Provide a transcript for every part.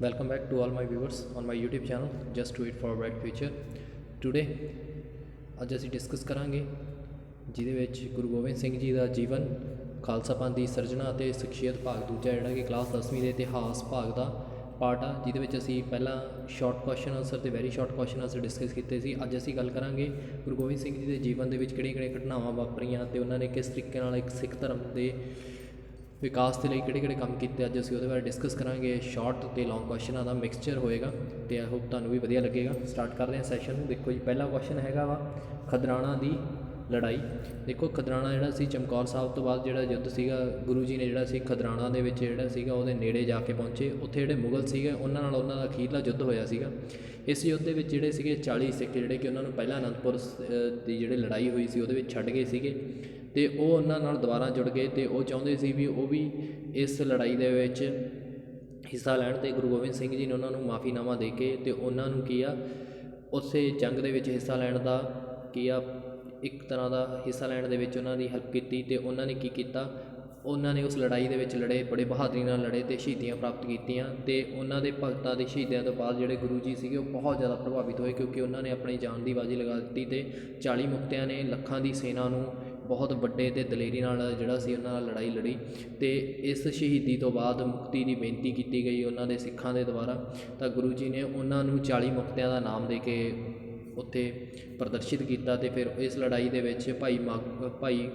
Welcome back to all my viewers on my YouTube channel, Just Do It for a Bright Future. Today, ਅੱਜ ਅਸੀਂ discuss ਕਰਾਂਗੇ ਜਿਹਦੇ ਵਿੱਚ ਗੁਰੂ ਗੋਬਿੰਦ ਸਿੰਘ ਜੀ ਦਾ ਜੀਵਨ, ਖਾਲਸਾ ਪੰਥ ਦੀ ਸਿਰਜਣਾ ਅਤੇ ਸ਼ਖਸੀਅਤ ਭਾਗ ਦੂਜਾ ਜਿਹੜਾ ਕਿ ਕਲਾਸ 10ਵੀਂ ਦੇ ਇਤਿਹਾਸ ਭਾਗ ਦਾ ਪਾਰਟ ਆ, ਜਿਹਦੇ ਵਿੱਚ ਅਸੀਂ ਪਹਿਲਾਂ ਸ਼ਾਰਟ ਕੁਐਸਚਨ ਆਨਸਰ ਤੇ very short question answer discuss ਕੀਤੇ ਸੀ ਅੱਜ ਅਸੀਂ ਗੱਲ ਕਰਾਂਗੇ ਗੁਰੂ ਗੋਬਿੰਦ ਸਿੰਘ ਜੀ ਦੇ ਜੀਵਨ ਦੇ ਵਿੱਚ ਕਿਹੜੀਆਂ-ਕਿਹੜੀਆਂ ਘਟਨਾਵਾਂ ਵਾਪਰੀਆਂ ਤੇ ਉਹਨਾਂ ਨੇ ਕਿਸ ਤਰੀਕੇ ਨਾਲ ਇੱਕ ਸਿੱਖ ਧਰਮ ਦੇ ਵਿਕਾਸ ਦੇ ਲਈ ਕਿਹੜੇ ਕਿਹੜੇ ਕੰਮ ਕੀਤੇ, ਅੱਜ ਅਸੀਂ ਉਹਦੇ ਬਾਰੇ ਡਿਸਕਸ ਕਰਾਂਗੇ ਸ਼ਾਰਟ ਤੇ ਲੌਂਗ ਕੁਐਸਚਨਾਂ ਦਾ ਮਿਕਸਚਰ ਹੋਏਗਾ ਤੇ ਆਈ ਹੋਪ ਤੁਹਾਨੂੰ ਵੀ ਵਧੀਆ ਲੱਗੇਗਾ। ਸਟਾਰਟ ਕਰਦੇ ਹਾਂ ਸੈਸ਼ਨ ਨੂੰ। ਦੇਖੋ ਜੀ, ਪਹਿਲਾ ਕੁਐਸਚਨ ਹੈਗਾ ਵਾ, ਖਦਰਾਣਾ ਦੀ ਲੜਾਈ। ਦੇਖੋ, ਖਦਰਾਣਾ ਜਿਹੜਾ ਸੀ, ਚਮਕੌਰ ਸਾਹਿਬ ਤੋਂ ਬਾਅਦ ਜਿਹੜਾ ਯੁੱਧ ਸੀਗਾ, ਗੁਰੂ ਜੀ ਨੇ ਜਿਹੜਾ ਸੀ, ਖਦਰਾਣਾ ਦੇ ਵਿੱਚ ਜਿਹੜਾ ਸੀਗਾ, ਉਹਦੇ ਨੇੜੇ ਜਾ ਕੇ ਪਹੁੰਚੇ। ਉੱਥੇ ਜਿਹੜੇ ਮੁਗਲ ਸੀਗੇ, ਉਹਨਾਂ ਨਾਲ ਉਹਨਾਂ ਦਾ ਅਖੀਰਲਾ ਯੁੱਧ ਹੋਇਆ ਸੀਗਾ। ਇਸ ਯੁੱਧ ਦੇ ਵਿੱਚ ਜਿਹੜੇ ਸੀਗੇ 40 ਸਿੱਖ, ਜਿਹੜੇ ਕਿ ਉਹਨਾਂ ਨੂੰ ਪਹਿਲਾਂ ਅਨੰਦਪੁਰ ਦੀ ਜਿਹੜੇ ਲੜਾਈ ਹੋਈ ਸੀ, ਉਹਦੇ ਵਿੱਚ ਛੱਡ ਗਏ ਸੀਗੇ। ਅਤੇ ਉਹ ਉਹਨਾਂ ਨਾਲ ਦੁਬਾਰਾ ਜੁੜ ਗਏ ਅਤੇ ਉਹ ਚਾਹੁੰਦੇ ਸੀ ਵੀ ਉਹ ਵੀ ਇਸ ਲੜਾਈ ਦੇ ਵਿੱਚ ਹਿੱਸਾ ਲੈਣ ਅਤੇ ਗੁਰੂ ਗੋਬਿੰਦ ਸਿੰਘ ਜੀ ਨੇ ਉਹਨਾਂ ਨੂੰ ਮਾਫੀਨਾਮਾ ਦੇ ਕੇ ਅਤੇ ਉਹਨਾਂ ਨੂੰ ਕੀ ਆ, ਉਸੇ ਜੰਗ ਦੇ ਵਿੱਚ ਹਿੱਸਾ ਲੈਣ ਦਾ ਕੀ ਆ, ਇੱਕ ਤਰ੍ਹਾਂ ਦਾ ਹਿੱਸਾ ਲੈਣ ਦੇ ਵਿੱਚ ਉਹਨਾਂ ਦੀ ਹੈਲਪ ਕੀਤੀ ਅਤੇ ਉਹਨਾਂ ਨੇ ਕੀ ਕੀਤਾ, ਉਹਨਾਂ ਨੇ ਉਸ ਲੜਾਈ ਦੇ ਵਿੱਚ ਲੜੇ, ਬੜੇ ਬਹਾਦਰੀ ਨਾਲ ਲੜੇ ਤੇ ਸ਼ਹੀਦੀਆਂ ਪ੍ਰਾਪਤ ਕੀਤੀਆਂ ਤੇ ਉਹਨਾਂ ਦੇ ਭਗਤਾਂ ਦੇ ਸ਼ਹੀਦਿਆਂ ਤੋਂ ਬਾਅਦ ਜਿਹੜੇ ਗੁਰੂ ਜੀ ਸੀਗੇ ਉਹ ਬਹੁਤ ਜ਼ਿਆਦਾ ਪ੍ਰਭਾਵਿਤ ਹੋਏ ਕਿਉਂਕਿ ਉਹਨਾਂ ਨੇ ਆਪਣੀ ਜਾਨ ਦੀ ਬਾਜੀ ਲਗਾ ਦਿੱਤੀ ਤੇ 40 ਮੁਕਤਿਆਂ ਨੇ ਲੱਖਾਂ ਦੀ ਸੈਨਾ ਨੂੰ ਬਹੁਤ ਵੱਡੇ ਤੇ ਦਲੇਰੀ ਨਾਲ ਜਿਹੜਾ ਸੀ ਉਹਨਾਂ ਨਾਲ ਲੜਾਈ ਲੜੀ ਤੇ ਇਸ ਸ਼ਹੀਦੀ ਤੋਂ ਬਾਅਦ ਮੁਕਤੀ ਦੀ ਬੇਨਤੀ ਕੀਤੀ ਗਈ ਉਹਨਾਂ ਦੇ ਸਿੱਖਾਂ ਦੇ ਦੁਆਰਾ। ਤਾਂ ਗੁਰੂ ਜੀ ਨੇ ਉਹਨਾਂ ਨੂੰ 40 ਮੁਕਤਿਆਂ ਦਾ ਨਾਮ ਦੇ ਕੇ ਉੱਥੇ ਪ੍ਰਦਰਸ਼ਿਤ ਕੀਤਾ ਤੇ ਫਿਰ ਇਸ ਲੜਾਈ ਦੇ ਵਿੱਚ ਭਾਈ ਮਾ- ਭਾਈ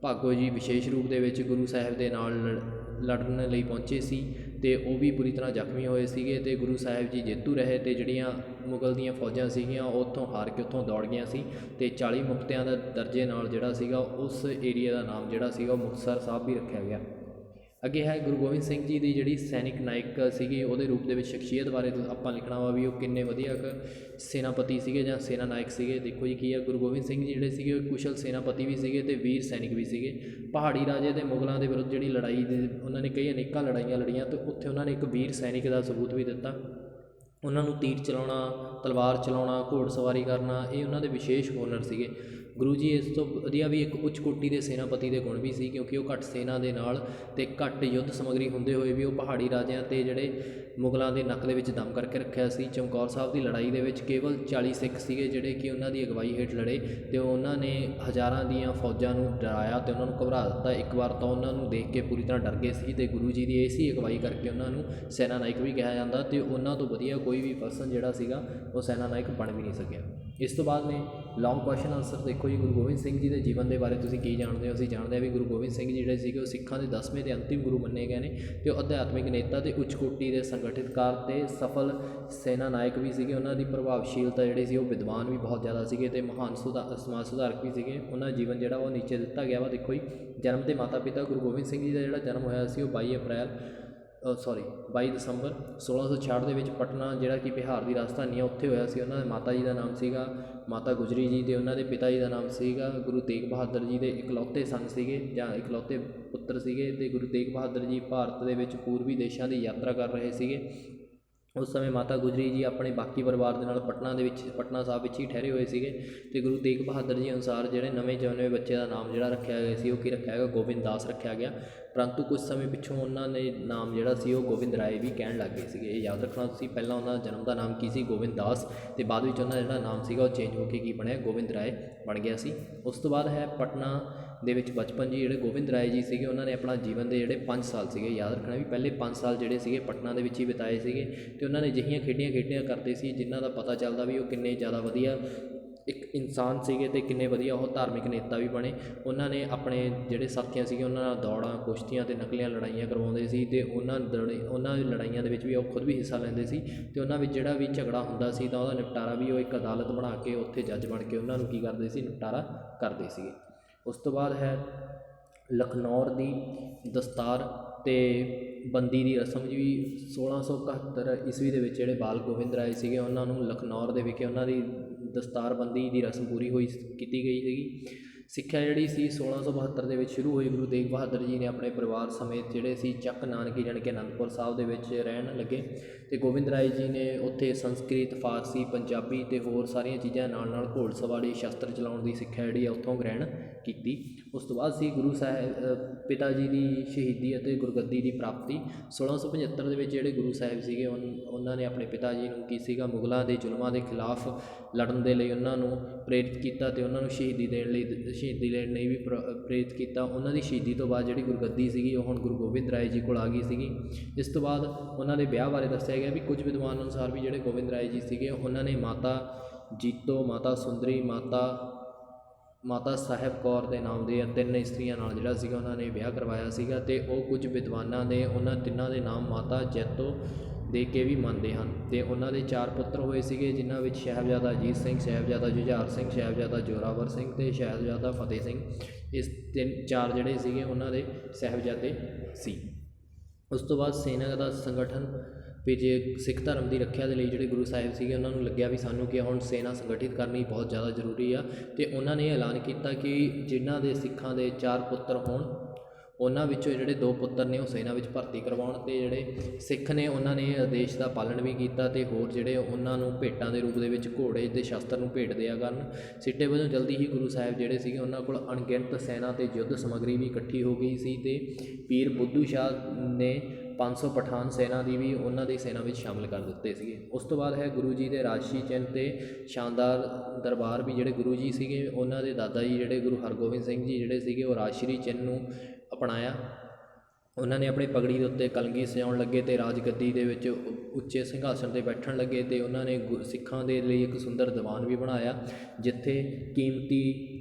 ਭਾਗੋ ਜੀ ਵਿਸ਼ੇਸ਼ ਰੂਪ ਦੇ ਵਿੱਚ ਗੁਰੂ ਸਾਹਿਬ ਦੇ ਨਾਲ ਲੜ- ਲੜਨ ਲਈ ਪਹੁੰਚੇ ਸੀ ਤੇ ਉਹ ਵੀ ਪੂਰੀ ਤਰ੍ਹਾਂ ਜ਼ਖਮੀ ਹੋਏ ਸੀਗੇ ਤੇ ਗੁਰੂ ਸਾਹਿਬ ਜੀ ਜੇਤੂ ਰਹੇ ਤੇ ਜਿਹੜੀਆਂ ਮੁਗਲ ਦੀਆਂ ਫੌਜਾਂ ਸੀਗੀਆਂ, ਉਹ ਉੱਥੋਂ ਹਾਰ ਕੇ ਉੱਥੋਂ ਦੌੜ ਗਈਆਂ ਸੀ ਤੇ 40 ਮੁਕਤਿਆਂ ਦਾ ਦਰਜੇ ਨਾਲ ਜਿਹੜਾ ਸੀਗਾ ਉਸ ਏਰੀਆ ਦਾ ਨਾਮ ਜਿਹੜਾ ਸੀਗਾ ਉਹ ਮੁਕਤਸਰ ਸਾਹਿਬ ਵੀ ਰੱਖਿਆ ਗਿਆ। ਅੱਗੇ ਹੈ ਗੁਰੂ ਗੋਬਿੰਦ ਸਿੰਘ ਜੀ ਦੀ ਜਿਹੜੀ ਸੈਨਿਕ ਨਾਇਕ ਸੀਗੀ, ਉਹਦੇ ਰੂਪ ਦੇ ਵਿੱਚ ਸ਼ਖਸੀਅਤ ਬਾਰੇ ਆਪਾਂ ਲਿਖਣਾ ਵਾ ਵੀ ਉਹ ਕਿੰਨੇ ਵਧੀਆ ਸੈਨਾਪਤੀ ਸੀਗੇ ਜਾਂ ਸੈਨਾ ਨਾਇਕ ਸੀਗੇ। ਦੇਖੋ ਜੀ ਕੀ ਹੈ, ਗੁਰੂ ਗੋਬਿੰਦ ਸਿੰਘ ਜੀ ਜਿਹੜੇ ਸੀਗੇ ਉਹ ਕੁਸ਼ਲ ਸੈਨਾਪਤੀ ਵੀ ਸੀਗੇ ਤੇ ਵੀਰ ਸੈਨਿਕ ਵੀ ਸੀਗੇ। ਪਹਾੜੀ ਰਾਜੇ ਤੇ ਮੁਗਲਾਂ ਦੇ ਵਿਰੁੱਧ ਜਿਹੜੀ ਲੜਾਈ ਦੇ, ਉਹਨਾਂ ਨੇ ਕਈ ਅਨੇਕਾਂ ਲੜਾਈਆਂ ਲੜੀਆਂ ਤੇ ਉੱਥੇ ਉਹਨਾਂ ਨੇ ਇੱਕ ਵੀਰ ਸੈਨਿਕ ਦਾ ਸਬੂਤ ਵੀ ਦਿੱਤਾ। ਉਹਨਾਂ ਨੂੰ ਤੀਰ ਚਲਾਉਣਾ, ਤਲਵਾਰ ਚਲਾਉਣਾ, ਘੋੜ ਸਵਾਰੀ ਕਰਨਾ, ਇਹ ਉਹਨਾਂ ਦੇ ਵਿਸ਼ੇਸ਼ ਹੁਨਰ ਸੀਗੇ। ਗੁਰੂ ਜੀ, ਇਸ ਤੋਂ ਵਧੀਆ ਵੀ ਇੱਕ ਉੱਚ ਕੋਟੀ ਦੇ ਸੈਨਾਪਤੀ ਦੇ ਗੁਣ ਵੀ ਸੀ, ਕਿਉਂਕਿ ਉਹ ਘੱਟ ਸੈਨਾ ਦੇ ਨਾਲ ਤੇ ਘੱਟ ਯੁੱਧ ਸਮੱਗਰੀ ਹੁੰਦੇ ਹੋਏ ਵੀ ਉਹ ਪਹਾੜੀ ਰਾਜਿਆਂ ਤੇ ਜਿਹੜੇ ਮੁਗਲਾਂ ਦੇ ਨੱਕ ਦੇ ਵਿੱਚ ਦਮ ਕਰਕੇ ਰੱਖਿਆ ਸੀ। ਚਮਕੌਰ ਸਾਹਿਬ ਦੀ ਲੜਾਈ ਦੇ ਵਿੱਚ ਕੇਵਲ 40 ਸਿੱਖ ਸੀਗੇ ਜਿਹੜੇ ਕਿ ਉਹਨਾਂ ਦੀ ਅਗਵਾਈ ਹੇਠ ਲੜੇ ਤੇ ਉਹਨਾਂ ਨੇ ਹਜ਼ਾਰਾਂ ਦੀਆਂ ਫੌਜਾਂ ਨੂੰ ਡਰਾਇਆ ਤੇ ਉਹਨਾਂ ਨੂੰ ਘਬਰਾ ਦਿੱਤਾ। ਇੱਕ ਵਾਰ ਤਾਂ ਉਹਨਾਂ ਨੂੰ ਦੇਖ ਕੇ ਪੂਰੀ ਤਰ੍ਹਾਂ ਡਰ ਗਏ ਸੀ ਤੇ ਗੁਰੂ ਜੀ ਦੀ ਐਸੀ ਅਗਵਾਈ ਕਰਕੇ ਉਹਨਾਂ ਨੂੰ ਸੈਨਾ ਨਾਇਕ ਵੀ ਕਿਹਾ ਜਾਂਦਾ ਤੇ ਉਹਨਾਂ ਤੋਂ ਵਧੀਆ ਕੋਈ ਵੀ ਪਰਸਨ ਜਿਹੜਾ ਸੀਗਾ ਉਹ ਸੈਨਾ ਨਾਇਕ ਬਣ ਵੀ ਨਹੀਂ ਸਕਿਆ। ਇਸ ਤੋਂ ਬਾਅਦ ਨੇ ਲੌਂਗ ਕੁਐਸਚਨ ਆਨਸਰ ਦੇਖੋ ਜੀ, ਗੁਰੂ ਗੋਬਿੰਦ ਸਿੰਘ ਜੀ ਦੇ ਜੀਵਨ ਦੇ ਬਾਰੇ ਤੁਸੀਂ ਕੀ ਜਾਣਦੇ ਹੋ? ਅਸੀਂ ਜਾਣਦੇ ਹਾਂ ਵੀ ਗੁਰੂ ਗੋਬਿੰਦ ਸਿੰਘ ਜੀ ਜਿਹੜੇ ਸੀਗੇ, ਉਹ ਸਿੱਖਾਂ ਦੇ 10ਵੇਂ ਤੇ ਅੰਤਿਮ ਗੁਰੂ ਮੰਨੇ ਗਏ ਨੇ ਤੇ ਉਹ ਅਧਿਆਤਮਿਕ ਨੇਤਾ ਤੇ ਉੱਚ ਕੋਟੀ ਦੇ ਸੰਗਠਿਤਕਾਰ ਤੇ ਸਫਲ ਸੈਨਾ ਨਾਇਕ ਵੀ ਸੀਗੇ। ਉਹਨਾਂ ਦੀ ਪ੍ਰਭਾਵਸ਼ੀਲਤਾ ਜਿਹੜੀ ਸੀ, ਉਹ ਵਿਦਵਾਨ ਵੀ ਬਹੁਤ ਜ਼ਿਆਦਾ ਸੀਗੇ ਤੇ ਮਹਾਨ ਸੁਧਾ, ਸਮਾਜ ਸੁਧਾਰਕ ਵੀ ਸੀਗੇ। ਉਹਨਾਂ ਦਾ ਜੀਵਨ ਜਿਹੜਾ ਉਹ ਨੀਚੇ ਦਿੱਤਾ ਗਿਆ ਵਾ। ਦੇਖੋ ਜੀ, ਜਨਮ ਦੇ ਮਾਤਾ ਪਿਤਾ ਗੁਰੂ ਗੋਬਿੰਦ ਸਿੰਘ ਜੀ ਦਾ ਜਿਹੜਾ ਜਨਮ ਹੋਇਆ ਸੀ, ਉਹ 22 ਅਪ੍ਰੈਲ ਸੌਰੀ 22 ਦਸੰਬਰ 1666 ਦੇ ਵਿੱਚ ਪਟਨਾ, ਜਿਹੜਾ ਕਿ ਬਿਹਾਰ ਦੀ ਰਾਜਧਾਨੀ ਆ, ਉੱਥੇ ਹੋਇਆ ਸੀ ਉਹਨਾਂ ਦੇ ਮਾਤਾ ਜੀ ਦਾ ਨਾਮ ਸੀਗਾ, ਮਾਤਾ ਗੁਜਰੀ ਜੀ ਤੇ ਉਹਨਾਂ ਦੇ ਪਿਤਾ ਜੀ ਦਾ ਨਾਮ ਸੀਗਾ, ਗੁਰੂ ਤੇਗ ਬਹਾਦਰ ਜੀ ਦੇ ਇਕਲੌਤੇ ਸਨ ਸੀਗੇ ਜਾਂ ਇਕਲੌਤੇ ਪੁੱਤਰ ਸੀਗੇ ਤੇ ਗੁਰੂ ਤੇਗ ਬਹਾਦਰ ਜੀ ਭਾਰਤ ਦੇ ਵਿੱਚ ਪੂਰਬੀ ਦੇਸ਼ਾਂ ਦੀ ਯਾਤਰਾ ਕਰ ਰਹੇ ਸੀਗੇ। ਉਸ ਸਮੇਂ ਮਾਤਾ ਗੁਜਰੀ ਜੀ ਆਪਣੇ ਬਾਕੀ ਪਰਿਵਾਰ ਦੇ ਨਾਲ ਪਟਨਾ ਦੇ ਵਿੱਚ, ਪਟਨਾ ਸਾਹਿਬ ਵਿੱਚ ਹੀ ਠਹਿਰੇ ਹੋਏ ਸੀਗੇ ਤੇ ਗੁਰੂ ਤੇਗ ਬਹਾਦਰ ਜੀ ਅਨੁਸਾਰ ਜਿਹੜੇ ਨਵੇਂ ਜਨਮੇ ਬੱਚੇ ਦਾ ਨਾਮ ਜਿਹੜਾ ਰੱਖਿਆ ਗਿਆ ਸੀ, ਉਹ ਕੀ ਰੱਖਿਆ ਗਿਆ? ਗੋਬਿੰਦ ਦਾਸ ਰੱਖਿਆ ਗਿਆ। ਪਰੰਤੂ ਕੁਝ ਸਮੇਂ ਪਿੱਛੋਂ ਉਹਨਾਂ ਨੇ ਨਾਮ ਜਿਹੜਾ ਸੀ ਉਹ ਗੋਬਿੰਦ ਰਾਏ ਵੀ ਕਹਿਣ ਲੱਗ ਗਏ ਸੀਗੇ। ਇਹ ਯਾਦ ਰੱਖਣਾ ਤੁਸੀਂ ਪਹਿਲਾਂ ਉਹਨਾਂ ਦਾ ਜਨਮ ਦਾ ਨਾਮ ਕੀ ਸੀ? ਗੋਬਿੰਦ ਦਾਸ ਤੇ ਬਾਅਦ ਵਿੱਚ ਉਹਨਾਂ ਦਾ ਜਿਹੜਾ ਨਾਮ ਸੀਗਾ ਉਹ ਚੇਂਜ ਹੋ ਕੇ ਕੀ ਬਣਿਆ? ਗੋਬਿੰਦ ਰਾਏ ਬਣ ਗਿਆ ਸੀ। ਉਸ ਤੋਂ ਬਾਅਦ ਹੈ ਪਟਨਾ ਦੇ ਵਿੱਚ ਬਚਪਨ ਜੀ ਜਿਹੜੇ ਗੋਬਿੰਦ ਰਾਏ ਜੀ ਸੀਗੇ, ਉਹਨਾਂ ਨੇ ਆਪਣਾ ਜੀਵਨ ਦੇ ਜਿਹੜੇ 5 ਸਾਲ ਸੀਗੇ, ਯਾਦ ਰੱਖਣਾ ਵੀ ਪਹਿਲੇ 5 ਸਾਲ ਜਿਹੜੇ ਸੀਗੇ ਪਟਨਾ ਦੇ ਵਿੱਚ ਹੀ ਬਿਤਾਏ ਸੀਗੇ ਤੇ ਉਹਨਾਂ ਨੇ ਅਜਿਹੀਆਂ ਖੇਡੀਆਂ ਖੇਡੀਆਂ ਕਰਦੇ ਸੀ ਜਿਨ੍ਹਾਂ ਦਾ ਪਤਾ ਚੱਲਦਾ ਵੀ ਉਹ ਕਿੰਨੇ ਜ਼ਿਆਦਾ ਵਧੀਆ ਇੱਕ ਇਨਸਾਨ ਸੀਗੇ ਅਤੇ ਕਿੰਨੇ ਵਧੀਆ ਉਹ ਧਾਰਮਿਕ ਨੇਤਾ ਵੀ ਬਣੇ। ਉਹਨਾਂ ਨੇ ਆਪਣੇ ਜਿਹੜੇ ਸਾਥੀਆਂ ਸੀਗੇ, ਉਹਨਾਂ ਨਾਲ ਦੌੜਾਂ, ਕੁਸ਼ਤੀਆਂ ਅਤੇ ਨਕਲੀਆਂ ਲੜਾਈਆਂ ਕਰਵਾਉਂਦੇ ਸੀ ਅਤੇ ਉਹਨਾਂ ਦੜੇ ਉਹਨਾਂ ਲੜਾਈਆਂ ਦੇ ਵਿੱਚ ਵੀ ਉਹ ਖੁਦ ਵੀ ਹਿੱਸਾ ਲੈਂਦੇ ਸੀ ਅਤੇ ਉਹਨਾਂ ਵਿੱਚ ਜਿਹੜਾ ਵੀ ਝਗੜਾ ਹੁੰਦਾ ਸੀ ਤਾਂ ਉਹਦਾ ਨਿਪਟਾਰਾ ਵੀ ਉਹ ਇੱਕ ਅਦਾਲਤ ਬਣਾ ਕੇ ਉੱਥੇ ਜੱਜ ਬਣ ਕੇ ਉਹਨਾਂ ਨੂੰ ਕੀ ਕਰਦੇ ਸੀ? ਨਿਪਟਾਰਾ ਕਰਦੇ ਸੀਗੇ। ਉਸ ਤੋਂ ਬਾਅਦ ਹੈ ਲਖਨੌਰ ਦੀ ਦਸਤਾਰ ਅਤੇ ਬੰਦੀ ਦੀ ਰਸਮ ਵੀ 1671 ਈਸਵੀ ਦੇ ਵਿੱਚ ਜਿਹੜੇ ਬਾਲ ਗੋਬਿੰਦ ਰਾਏ ਸੀਗੇ, ਉਹਨਾਂ ਨੂੰ ਲਖਨੌਰ ਦੇ ਵਿਖੇ ਉਹਨਾਂ ਦੀ ਦਸਤਾਰਬੰਦੀ ਦੀ ਰਸਮ ਪੂਰੀ ਹੋਈ ਕੀਤੀ ਗਈ ਸੀਗੀ। ਸਿੱਖਿਆ ਜਿਹੜੀ ਸੀ 1672 ਦੇ ਵਿੱਚ ਸ਼ੁਰੂ ਹੋਈ, ਗੁਰੂ ਤੇਗ ਬਹਾਦਰ ਜੀ ਨੇ ਆਪਣੇ ਪਰਿਵਾਰ ਸਮੇਤ ਜਿਹੜੇ ਸੀ ਚੱਕ ਨਾਨਕੀ ਜਾਣੀ ਕਿ ਅਨੰਦਪੁਰ ਸਾਹਿਬ ਦੇ ਵਿੱਚ ਰਹਿਣ ਲੱਗੇ ਤੇ ਗੋਬਿੰਦ ਰਾਏ ਜੀ ਨੇ ਉੱਥੇ ਸੰਸਕ੍ਰਿਤ, ਫਾਰਸੀ, ਪੰਜਾਬੀ ਤੇ ਹੋਰ ਸਾਰੀਆਂ ਚੀਜ਼ਾਂ ਨਾਲ ਨਾਲ ਘੋੜਸਵਾਰੀ, ਸ਼ਸਤਰ ਚਲਾਉਣ ਦੀ ਸਿੱਖਿਆ ਜਿਹੜੀ ਆ ਉੱਥੋਂ ਗ੍ਰਹਿਣ ਕੀਤੀ। ਉਸ ਤੋਂ ਬਾਅਦ ਸੀ ਗੁਰੂ ਸਾਹਿਬ ਪਿਤਾ ਜੀ ਦੀ ਸ਼ਹੀਦੀ ਅਤੇ ਗੁਰਗੱਦੀ ਦੀ ਪ੍ਰਾਪਤੀ। 1675 ਦੇ ਵਿੱਚ ਜਿਹੜੇ ਗੁਰੂ ਸਾਹਿਬ ਸੀਗੇ, ਉਨ- ਉਹਨਾਂ ਨੇ ਆਪਣੇ ਪਿਤਾ ਜੀ ਨੂੰ ਕੀ ਸੀਗਾ, ਮੁਗਲਾਂ ਦੇ ਜ਼ੁਲਮਾਂ ਦੇ ਖਿਲਾਫ ਲੜਨ ਦੇ ਲਈ ਉਹਨਾਂ ਨੂੰ ਪ੍ਰੇਰਿਤ ਕੀਤਾ ਤੇ ਉਹਨਾਂ ਨੂੰ ਸ਼ਹੀਦੀ ਦੇਣ ਲਈ, ਸ਼ਹੀਦੀ ਲੈਣ ਲਈ ਵੀ ਪ੍ਰੇਰਿਤ ਕੀਤਾ। ਉਹਨਾਂ ਦੀ ਸ਼ਹੀਦੀ ਤੋਂ ਬਾਅਦ ਜਿਹੜੀ ਗੁਰਗੱਦੀ ਸੀਗੀ, ਉਹ ਹੁਣ ਗੁਰੂ ਗੋਬਿੰਦ ਰਾਏ ਜੀ ਕੋਲ ਆ ਗਈ ਸੀਗੀ। ਇਸ ਤੋਂ ਬਾਅਦ ਉਹਨਾਂ ਦੇ ਵਿਆਹ ਬਾਰੇ ਦੱਸਿਆ ਗਿਆ ਵੀ ਕੁਝ ਵਿਦਵਾਨ ਅਨੁਸਾਰ ਵੀ ਜਿਹੜੇ ਗੋਬਿੰਦ ਰਾਏ ਜੀ ਸੀਗੇ, ਉਹਨਾਂ ਨੇ ਮਾਤਾ ਜੀਤੋ, ਮਾਤਾ ਸੁੰਦਰੀ, ਮਾਤਾ ਮਾਤਾ ਸਾਹਿਬ ਕੌਰ ਦੇ ਨਾਮ ਦੇ ਤਿੰਨ ਇਸਤਰੀਆਂ ਨਾਲ ਜਿਹੜਾ ਸੀਗਾ ਉਹਨਾਂ ਨੇ ਵਿਆਹ ਕਰਵਾਇਆ ਸੀਗਾ ਤੇ ਉਹ ਕੁਝ ਵਿਦਵਾਨਾਂ ਨੇ ਉਹਨਾਂ ਤਿੰਨਾਂ ਦੇ ਨਾਮ ਮਾਤਾ ਜੈਤੋ ਦੇ ਕੇ ਵੀ ਮੰਨਦੇ ਹਨ ਤੇ ਉਹਨਾਂ ਦੇ ਚਾਰ ਪੁੱਤਰ ਹੋਏ ਸੀਗੇ, ਜਿਨ੍ਹਾਂ ਵਿੱਚ ਸਾਹਿਬਜ਼ਾਦਾ ਅਜੀਤ ਸਿੰਘ, ਸਾਹਿਬਜ਼ਾਦਾ ਜੁਝਾਰ ਸਿੰਘ, ਸਾਹਿਬਜ਼ਾਦਾ ਜੋਰਾਵਰ ਸਿੰਘ ਤੇ ਸਾਹਿਬਜ਼ਾਦਾ ਫਤਿਹ ਸਿੰਘ, ਇਸ ਤਿੰਨ ਚਾਰ ਜਿਹੜੇ ਸੀਗੇ ਉਹਨਾਂ ਦੇ ਸਾਹਿਬਜ਼ਾਦੇ ਸੀ। ਉਸ ਤੋਂ ਬਾਅਦ ਸੈਨਾ ਦਾ ਸੰਗਠਨ ਵੀ ਜੇ ਸਿੱਖ ਧਰਮ ਦੀ ਰੱਖਿਆ ਦੇ ਲਈ ਜਿਹੜੇ ਗੁਰੂ ਸਾਹਿਬ ਸੀਗੇ, ਉਹਨਾਂ ਨੂੰ ਲੱਗਿਆ ਵੀ ਸਾਨੂੰ ਕਿ ਹੁਣ ਸੈਨਾ ਸੰਗਠਿਤ ਕਰਨੀ ਬਹੁਤ ਜ਼ਿਆਦਾ ਜ਼ਰੂਰੀ ਆ। ਤੇ ਉਹਨਾਂ ਨੇ ਐਲਾਨ ਕੀਤਾ ਕਿ ਜਿਨ੍ਹਾਂ ਦੇ ਸਿੱਖਾਂ ਦੇ ਚਾਰ ਪੁੱਤਰ ਹੋਣ, ਉਹਨਾਂ ਵਿੱਚੋਂ ਜਿਹੜੇ ਦੋ ਪੁੱਤਰ ਨੇ ਉਹ ਸੈਨਾ ਵਿੱਚ ਭਰਤੀ ਕਰਵਾਉਣ ਤੇ ਜਿਹੜੇ ਸਿੱਖ ਨੇ, ਉਹਨਾਂ ਨੇ ਆਦੇਸ਼ ਦਾ ਪਾਲਣ ਵੀ ਕੀਤਾ ਤੇ ਹੋਰ ਜਿਹੜੇ ਉਹਨਾਂ ਨੂੰ ਭੇਟਾਂ ਦੇ ਰੂਪ ਦੇ ਵਿੱਚ ਘੋੜੇ ਤੇ ਸ਼ਸਤਰ ਨੂੰ ਭੇਟ ਦਿਆ ਕਰਨ। ਸਿੱਟੇ ਵਜੋਂ ਜਲਦੀ ਹੀ ਗੁਰੂ ਸਾਹਿਬ ਜਿਹੜੇ ਸੀਗੇ, ਉਹਨਾਂ ਕੋਲ ਅਣਗਿਣਤ ਸੈਨਾ ਤੇ ਯੁੱਧ ਸਮੱਗਰੀ ਵੀ ਇਕੱਠੀ ਹੋ ਗਈ ਸੀ ਤੇ ਪੀਰ ਬੁੱਧੂ ਸ਼ਾਹ ਨੇ 500 ਪਠਾਨ ਸੈਨਾ ਦੀ ਵੀ ਉਹਨਾਂ ਦੀ ਸੈਨਾ ਵਿੱਚ ਸ਼ਾਮਲ ਕਰ ਦਿੱਤੇ ਸੀਗੇ। ਉਸ ਤੋਂ ਬਾਅਦ ਹੈ ਗੁਰੂ ਜੀ ਦੇ ਰਾਸ਼ੀ ਚਿੰਨ੍ਹ ਤੇ ਸ਼ਾਨਦਾਰ ਦਰਬਾਰ ਵੀ ਜਿਹੜੇ ਗੁਰੂ ਜੀ ਸੀਗੇ, ਉਹਨਾਂ ਦੇ ਦਾਦਾ ਜੀ ਜਿਹੜੇ ਗੁਰੂ ਹਰਗੋਬਿੰਦ ਸਿੰਘ ਜੀ ਜਿਹੜੇ ਸੀਗੇ, ਉਹ ਰਾਸ਼ਰੀ ਚਿੰਨ੍ਹ ਨੂੰ ਅਪਣਾਇਆ। ਉਹਨਾਂ ਨੇ ਆਪਣੀ ਪਗੜੀ ਦੇ ਉੱਤੇ ਕਲਗੀ ਸਜਾਉਣ ਲੱਗੇ ਤੇ ਰਾਜਗੱਦੀ ਦੇ ਵਿੱਚ ਉੱਚੇ ਸਿੰਘਾਸਨ ਤੇ ਬੈਠਣ ਲੱਗੇ ਤੇ ਉਹਨਾਂ ਨੇ ਗੁ- ਸਿੱਖਾਂ ਦੇ ਲਈ ਇੱਕ ਸੁੰਦਰ ਦੀਵਾਨ ਵੀ ਬਣਾਇਆ, ਜਿੱਥੇ ਕੀਮਤੀ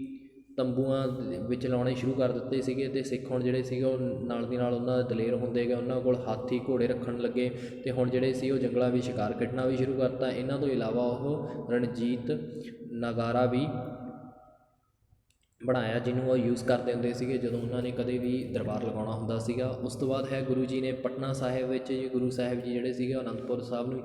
ਤੰਬੂਆਂ ਵਿੱਚ ਲਾਉਣੇ ਸ਼ੁਰੂ ਕਰ ਦਿੱਤੇ ਸੀਗੇ ਅਤੇ ਸਿੱਖ ਹੁਣ ਜਿਹੜੇ ਸੀਗੇ ਉਹ ਨਾਲ ਦੀ ਨਾਲ ਉਹਨਾਂ ਦੇ ਦਲੇਰ ਹੁੰਦੇ ਗਏ, ਉਹਨਾਂ ਕੋਲ ਹਾਥੀ ਘੋੜੇ ਰੱਖਣ ਲੱਗੇ ਅਤੇ ਹੁਣ ਜਿਹੜੇ ਸੀ ਉਹ ਜੰਗਲਾਂ ਵਿੱਚ ਸ਼ਿਕਾਰ ਕੱਟਣਾ ਵੀ ਸ਼ੁਰੂ ਕਰਤਾ। ਇਹਨਾਂ ਤੋਂ ਇਲਾਵਾ ਉਹ ਰਣਜੀਤ ਨਗਾਰਾ ਵੀ ਬਣਾਇਆ, ਜਿਹਨੂੰ ਉਹ ਯੂਜ਼ ਕਰਦੇ ਹੁੰਦੇ ਸੀਗੇ ਜਦੋਂ ਉਹਨਾਂ ਨੇ ਕਦੇ ਵੀ ਦਰਬਾਰ ਲਗਾਉਣਾ ਹੁੰਦਾ ਸੀਗਾ। ਉਸ ਤੋਂ ਬਾਅਦ ਹੈ ਗੁਰੂ ਜੀ ਨੇ ਪਟਨਾ ਸਾਹਿਬ ਵਿੱਚ ਜੀ ਗੁਰੂ ਸਾਹਿਬ ਜੀ ਜਿਹੜੇ ਸੀਗੇ ਉਹ ਅਨੰਦਪੁਰ ਸਾਹਿਬ ਨੂੰ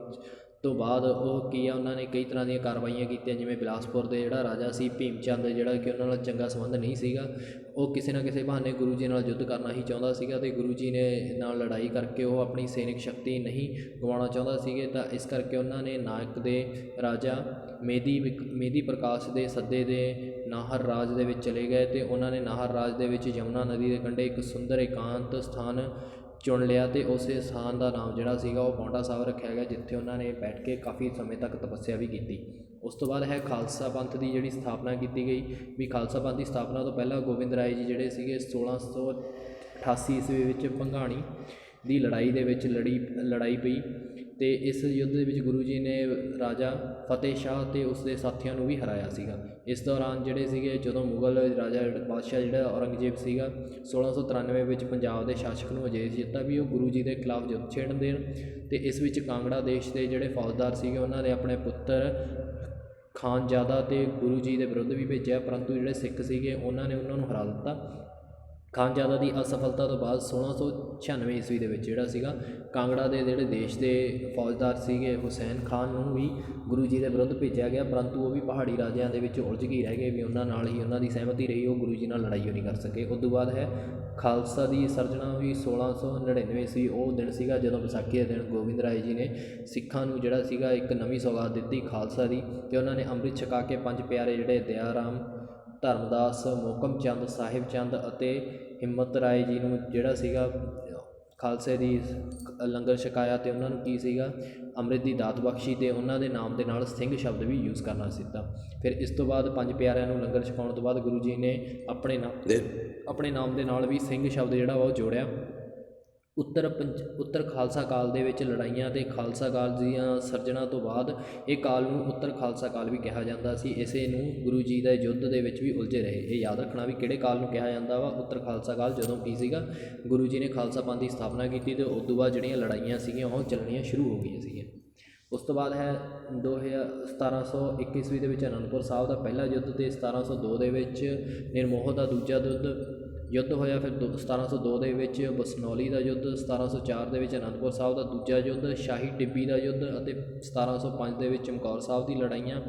ਤੋਂ ਬਾਅਦ ਉਹ ਕੀ ਆ, ਉਹਨਾਂ ਨੇ ਕਈ ਤਰ੍ਹਾਂ ਦੀਆਂ ਕਾਰਵਾਈਆਂ ਕੀਤੀਆਂ, ਜਿਵੇਂ ਬਿਲਾਸਪੁਰ ਦੇ ਜਿਹੜਾ ਰਾਜਾ ਸੀ, ਭੀਮ ਚੰਦ, ਜਿਹੜਾ ਕਿ ਉਹਨਾਂ ਨਾਲ ਚੰਗਾ ਸੰਬੰਧ ਨਹੀਂ ਸੀਗਾ। ਉਹ ਕਿਸੇ ਨਾ ਕਿਸੇ ਬਹਾਨੇ ਗੁਰੂ ਜੀ ਨਾਲ ਯੁੱਧ ਕਰਨਾ ਹੀ ਚਾਹੁੰਦਾ ਸੀਗਾ ਤੇ ਗੁਰੂ ਜੀ ਨੇ ਨਾਲ ਲੜਾਈ ਕਰਕੇ ਉਹ ਆਪਣੀ ਸੈਨਿਕ ਸ਼ਕਤੀ ਨਹੀਂ ਗਵਾਉਣਾ ਚਾਹੁੰਦਾ ਸੀਗੇ। ਤਾਂ ਇਸ ਕਰਕੇ ਉਹਨਾਂ ਨੇ ਨਾਇਕ ਦੇ ਰਾਜਾ ਮੇਦੀ ਵਿਕ- ਮੇਦੀ ਪ੍ਰਕਾਸ਼ ਦੇ ਸੱਦੇ ਦੇ ਨਾਹਰ ਰਾਜ ਦੇ ਵਿੱਚ ਚਲੇ ਗਏ ਤੇ ਉਹਨਾਂ ਨੇ ਨਾਹਰ ਰਾਜ ਦੇ ਵਿੱਚ ਯਮੁਨਾ ਨਦੀ ਦੇ ਕੰਢੇ ਇੱਕ ਸੁੰਦਰ ਇਕਾਂਤ ਸਥਾਨ ਚੁਣ ਲਿਆ ਅਤੇ ਉਸ ਸਥਾਨ ਦਾ ਨਾਮ ਜਿਹੜਾ ਸੀਗਾ ਉਹ ਪੌਂਟਾ ਸਾਹਿਬ ਰੱਖਿਆ ਗਿਆ, ਜਿੱਥੇ ਉਹਨਾਂ ਨੇ ਬੈਠ ਕੇ ਕਾਫੀ ਸਮੇਂ ਤੱਕ ਤਪੱਸਿਆ ਵੀ ਕੀਤੀ। ਉਸ ਤੋਂ ਬਾਅਦ ਹੈ ਖਾਲਸਾ ਪੰਥ ਦੀ ਜਿਹੜੀ ਸਥਾਪਨਾ ਕੀਤੀ ਗਈ, ਵੀ ਖਾਲਸਾ ਪੰਥ ਦੀ ਸਥਾਪਨਾ ਤੋਂ ਪਹਿਲਾਂ ਗੋਬਿੰਦ ਰਾਏ ਜੀ ਜਿਹੜੇ ਸੀਗੇ 1688 ਈਸਵੀ ਵਿੱਚ ਭੰਗਾਣੀ ਦੀ ਲੜਾਈ ਦੇ ਵਿੱਚ ਲੜੀ, ਲੜਾਈ ਪਈ। ਅਤੇ ਇਸ ਯੁੱਧ ਦੇ ਵਿੱਚ ਗੁਰੂ ਜੀ ਨੇ ਰਾਜਾ ਫਤਿਹ ਸ਼ਾਹ ਅਤੇ ਉਸ ਦੇ ਸਾਥੀਆਂ ਨੂੰ ਵੀ ਹਰਾਇਆ ਸੀਗਾ। ਇਸ ਦੌਰਾਨ ਜਿਹੜੇ ਸੀਗੇ, ਜਦੋਂ ਮੁਗਲ ਰਾਜਾ ਬਾਦਸ਼ਾਹ ਜਿਹੜਾ ਔਰੰਗਜ਼ੇਬ ਸੀਗਾ 1693 ਵਿੱਚ ਪੰਜਾਬ ਦੇ ਸ਼ਾਸਕ ਨੂੰ ਆਦੇਸ਼ ਦਿੱਤਾ ਵੀ ਉਹ ਗੁਰੂ ਜੀ ਦੇ ਖਿਲਾਫ ਯੁੱਧ ਛੇੜਨ ਦੇਣ ਅਤੇ ਇਸ ਵਿੱਚ ਕਾਂਗੜਾ ਦੇਸ਼ ਦੇ ਜਿਹੜੇ ਫੌਜਦਾਰ ਸੀਗੇ, ਉਹਨਾਂ ਨੇ ਆਪਣੇ ਪੁੱਤਰ ਖਾਨਜ਼ਾਦਾ ਤੇ ਗੁਰੂ ਜੀ ਦੇ ਵਿਰੁੱਧ ਵੀ ਭੇਜਿਆ, ਪਰੰਤੂ ਜਿਹੜੇ ਸਿੱਖ ਸੀਗੇ, ਉਹਨਾਂ ਨੇ ਉਹਨਾਂ ਨੂੰ ਹਰਾ ਦਿੱਤਾ। ਖਾਨਜ਼ਾਦਾ ਦੀ ਅਸਫਲਤਾ ਤੋਂ ਬਾਅਦ 1696 ਈਸਵੀ ਦੇ ਵਿੱਚ ਜਿਹੜਾ ਸੀਗਾ, ਕਾਂਗੜਾ ਦੇ ਜਿਹੜੇ ਦੇਸ਼ ਦੇ ਫੌਜਦਾਰ ਸੀਗੇ ਹੁਸੈਨ ਖਾਨ ਨੂੰ ਵੀ ਗੁਰੂ ਜੀ ਦੇ ਵਿਰੁੱਧ ਭੇਜਿਆ ਗਿਆ, ਪਰੰਤੂ ਉਹ ਵੀ ਪਹਾੜੀ ਰਾਜਿਆਂ ਦੇ ਵਿੱਚ ਉਲਝ ਕੇ ਰਹਿ ਗਏ ਵੀ ਉਹਨਾਂ ਨਾਲ ਹੀ ਉਹਨਾਂ ਦੀ ਸਹਿਮਤੀ ਰਹੀ, ਉਹ ਗੁਰੂ ਜੀ ਨਾਲ ਲੜਾਈ ਹੋ ਨਹੀਂ ਕਰ ਸਕੇ। ਉਸ ਤੋਂ ਬਾਅਦ ਹੈ, ਖਾਲਸਾ ਦੀ ਸਿਰਜਣਾ ਵੀ 1699 ਈਸਵੀ ਉਹ ਦਿਨ ਸੀਗਾ ਜਦੋਂ ਵਿਸਾਖੀ ਦੇ ਦਿਨ ਗੋਬਿੰਦ ਰਾਏ ਜੀ ਨੇ ਸਿੱਖਾਂ ਨੂੰ ਜਿਹੜਾ ਸੀਗਾ ਇੱਕ ਨਵੀਂ ਸੌਗਾਤ ਦਿੱਤੀ ਖਾਲਸਾ ਦੀ ਤੇ ਉਹਨਾਂ ਨੇ ਅੰਮ੍ਰਿਤ ਛਕਾ ਕੇ ਪੰਜ ਪਿਆਰੇ ਜਿਹੜੇ ਦਇਆ ਰਾਮ ਧਰਮਦਾਸ ਮੋਕਮ ਚੰਦ ਸਾਹਿਬ ਚੰਦ ਅਤੇ ਹਿੰਮਤ ਰਾਏ ਜੀ ਨੂੰ ਜਿਹੜਾ ਸੀਗਾ ਖਾਲਸੇ ਦੀ ਲੰਗਰ ਛਕਾਇਆ ਤੇ ਉਹਨਾਂ ਨੂੰ ਕੀ ਸੀਗਾ ਅੰਮ੍ਰਿਤ ਦੀ ਦਾਤ ਬਖਸ਼ੀ ਤੇ ਉਹਨਾਂ ਦੇ ਨਾਮ ਦੇ ਨਾਲ ਸਿੰਘ ਸ਼ਬਦ ਵੀ ਯੂਜ਼ ਕਰਨਾ ਸਿੱਧਾ। ਫਿਰ ਇਸ ਤੋਂ ਬਾਅਦ ਪੰਜ ਪਿਆਰਿਆਂ ਨੂੰ ਲੰਗਰ ਛਕਾਉਣ ਤੋਂ ਬਾਅਦ ਗੁਰੂ ਜੀ ਨੇ ਆਪਣੇ ਨਾਮ ਦੇ ਆਪਣੇ ਨਾਮ ਦੇ ਨਾਲ ਵੀ ਸਿੰਘ ਸ਼ਬਦ ਜਿਹੜਾ ਵਾ ਉਹ ਜੋੜਿਆ। ਉੱਤਰ ਪੰਜ, ਉੱਤਰ ਖਾਲਸਾ ਕਾਲ ਦੇ ਵਿੱਚ ਲੜਾਈਆਂ ਅਤੇ ਖਾਲਸਾ ਕਾਲ ਦੀਆਂ ਸਿਰਜਣਾ ਤੋਂ ਬਾਅਦ ਇਹ ਕਾਲ ਨੂੰ ਉੱਤਰ ਖਾਲਸਾ ਕਾਲ ਵੀ ਕਿਹਾ ਜਾਂਦਾ ਸੀ। ਇਸੇ ਨੂੰ ਗੁਰੂ ਜੀ ਦੇ ਯੁੱਧ ਦੇ ਵਿੱਚ ਵੀ ਉਲਝੇ ਰਹੇ। ਇਹ ਯਾਦ ਰੱਖਣਾ ਵੀ ਕਿਹੜੇ ਕਾਲ ਨੂੰ ਕਿਹਾ ਜਾਂਦਾ ਵਾ? ਉੱਤਰ ਖਾਲਸਾ ਕਾਲ ਜਦੋਂ ਕੀ ਸੀਗਾ? ਗੁਰੂ ਜੀ ਨੇ ਖਾਲਸਾ ਪੰਥ ਦੀ ਸਥਾਪਨਾ ਕੀਤੀ ਤੇ ਉਸ ਤੋਂ ਬਾਅਦ ਜਿਹੜੀਆਂ ਲੜਾਈਆਂ ਸੀਗੀਆਂ, ਉਹ ਚੱਲਣੀਆਂ ਸ਼ੁਰੂ ਹੋ ਗਈਆਂ ਸੀਗੀਆਂ। ਉਸ ਤੋਂ ਬਾਅਦ ਹੈ 2000 1721 ਈਸਵੀ ਦੇ ਵਿੱਚ ਅਨੰਦਪੁਰ ਸਾਹਿਬ ਦਾ ਪਹਿਲਾ ਯੁੱਧ ਤੇ 1702 ਦੇ ਵਿੱਚ ਨਿਰਮੋਹ ਦਾ ਦੂਜਾ ਯੁੱਧ ਯੁੱਧ ਹੋਇਆ ਫਿਰ ਦੋ- 1702 ਦੇ ਵਿੱਚ ਬਸਨੌਲੀ ਦਾ ਯੁੱਧ 1704 ਦੇ ਵਿੱਚ ਅਨੰਦਪੁਰ ਸਾਹਿਬ ਦਾ ਦੂਜਾ ਯੁੱਧ, ਸ਼ਾਹੀ ਟਿੱਬੀ ਦਾ ਯੁੱਧ ਅਤੇ 1705 ਦੇ ਵਿੱਚ ਚਮਕੌਰ ਸਾਹਿਬ ਦੀ ਲੜਾਈਆਂ।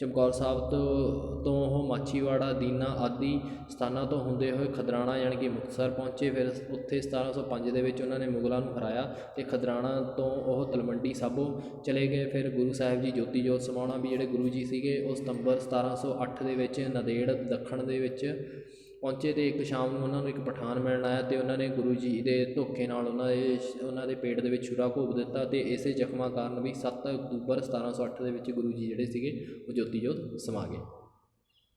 ਚਮਕੌਰ ਸਾਹਿਬ ਤੋਂ ਤੋਂ ਉਹ ਮਾਛੀਵਾੜਾ, ਦੀਨਾ ਆਦਿ ਸਥਾਨਾਂ ਤੋਂ ਹੁੰਦੇ ਹੋਏ ਖਦਰਾਣਾ ਯਾਨੀ ਕਿ ਮੁਕਤਸਰ ਪਹੁੰਚੇ। ਫਿਰ ਉੱਥੇ 1705 ਦੇ ਵਿੱਚ ਉਹਨਾਂ ਨੇ ਮੁਗਲਾਂ ਨੂੰ ਹਰਾਇਆ ਤੇ ਖਦਰਾਣਾ ਤੋਂ ਉਹ ਤਲਵੰਡੀ ਸਾਬੋ ਚਲੇ ਗਏ। ਫਿਰ ਗੁਰੂ ਸਾਹਿਬ ਜੀ ਜੋਤੀ ਜੋਤ ਸਮਾਉਣਾ ਵੀ ਜਿਹੜੇ ਗੁਰੂ ਜੀ ਸੀਗੇ, ਉਹ ਸਤੰਬਰ 1708 ਦੇ ਵਿੱਚ ਨਦੇੜ ਦੱਖਣ ਦੇ ਵਿੱਚ ਪਹੁੰਚੇ ਤੇ ਇੱਕ ਸ਼ਾਮ ਨੂੰ ਉਹਨਾਂ ਨੂੰ ਇੱਕ ਪਠਾਨ ਮਿਲਣ ਆਇਆ ਤੇ ਉਹਨਾਂ ਨੇ ਗੁਰੂ ਜੀ ਦੇ ਧੋਖੇ ਨਾਲ ਉਹਨਾਂ ਦੇ ਉਹਨਾਂ ਦੇ ਪੇਟ ਦੇ ਵਿੱਚ ਛੁਰਾ ਘੋਪ ਦਿੱਤਾ ਤੇ ਇਸੇ ਜ਼ਖਮਾਂ ਕਾਰਨ ਵੀ 7 ਅਕਤੂਬਰ 1708 ਦੇ ਵਿੱਚ ਗੁਰੂ ਜੀ ਜਿਹੜੇ ਸੀਗੇ ਉਹ ਜੋਤੀ ਜੋਤ ਸਮਾ ਗਏ।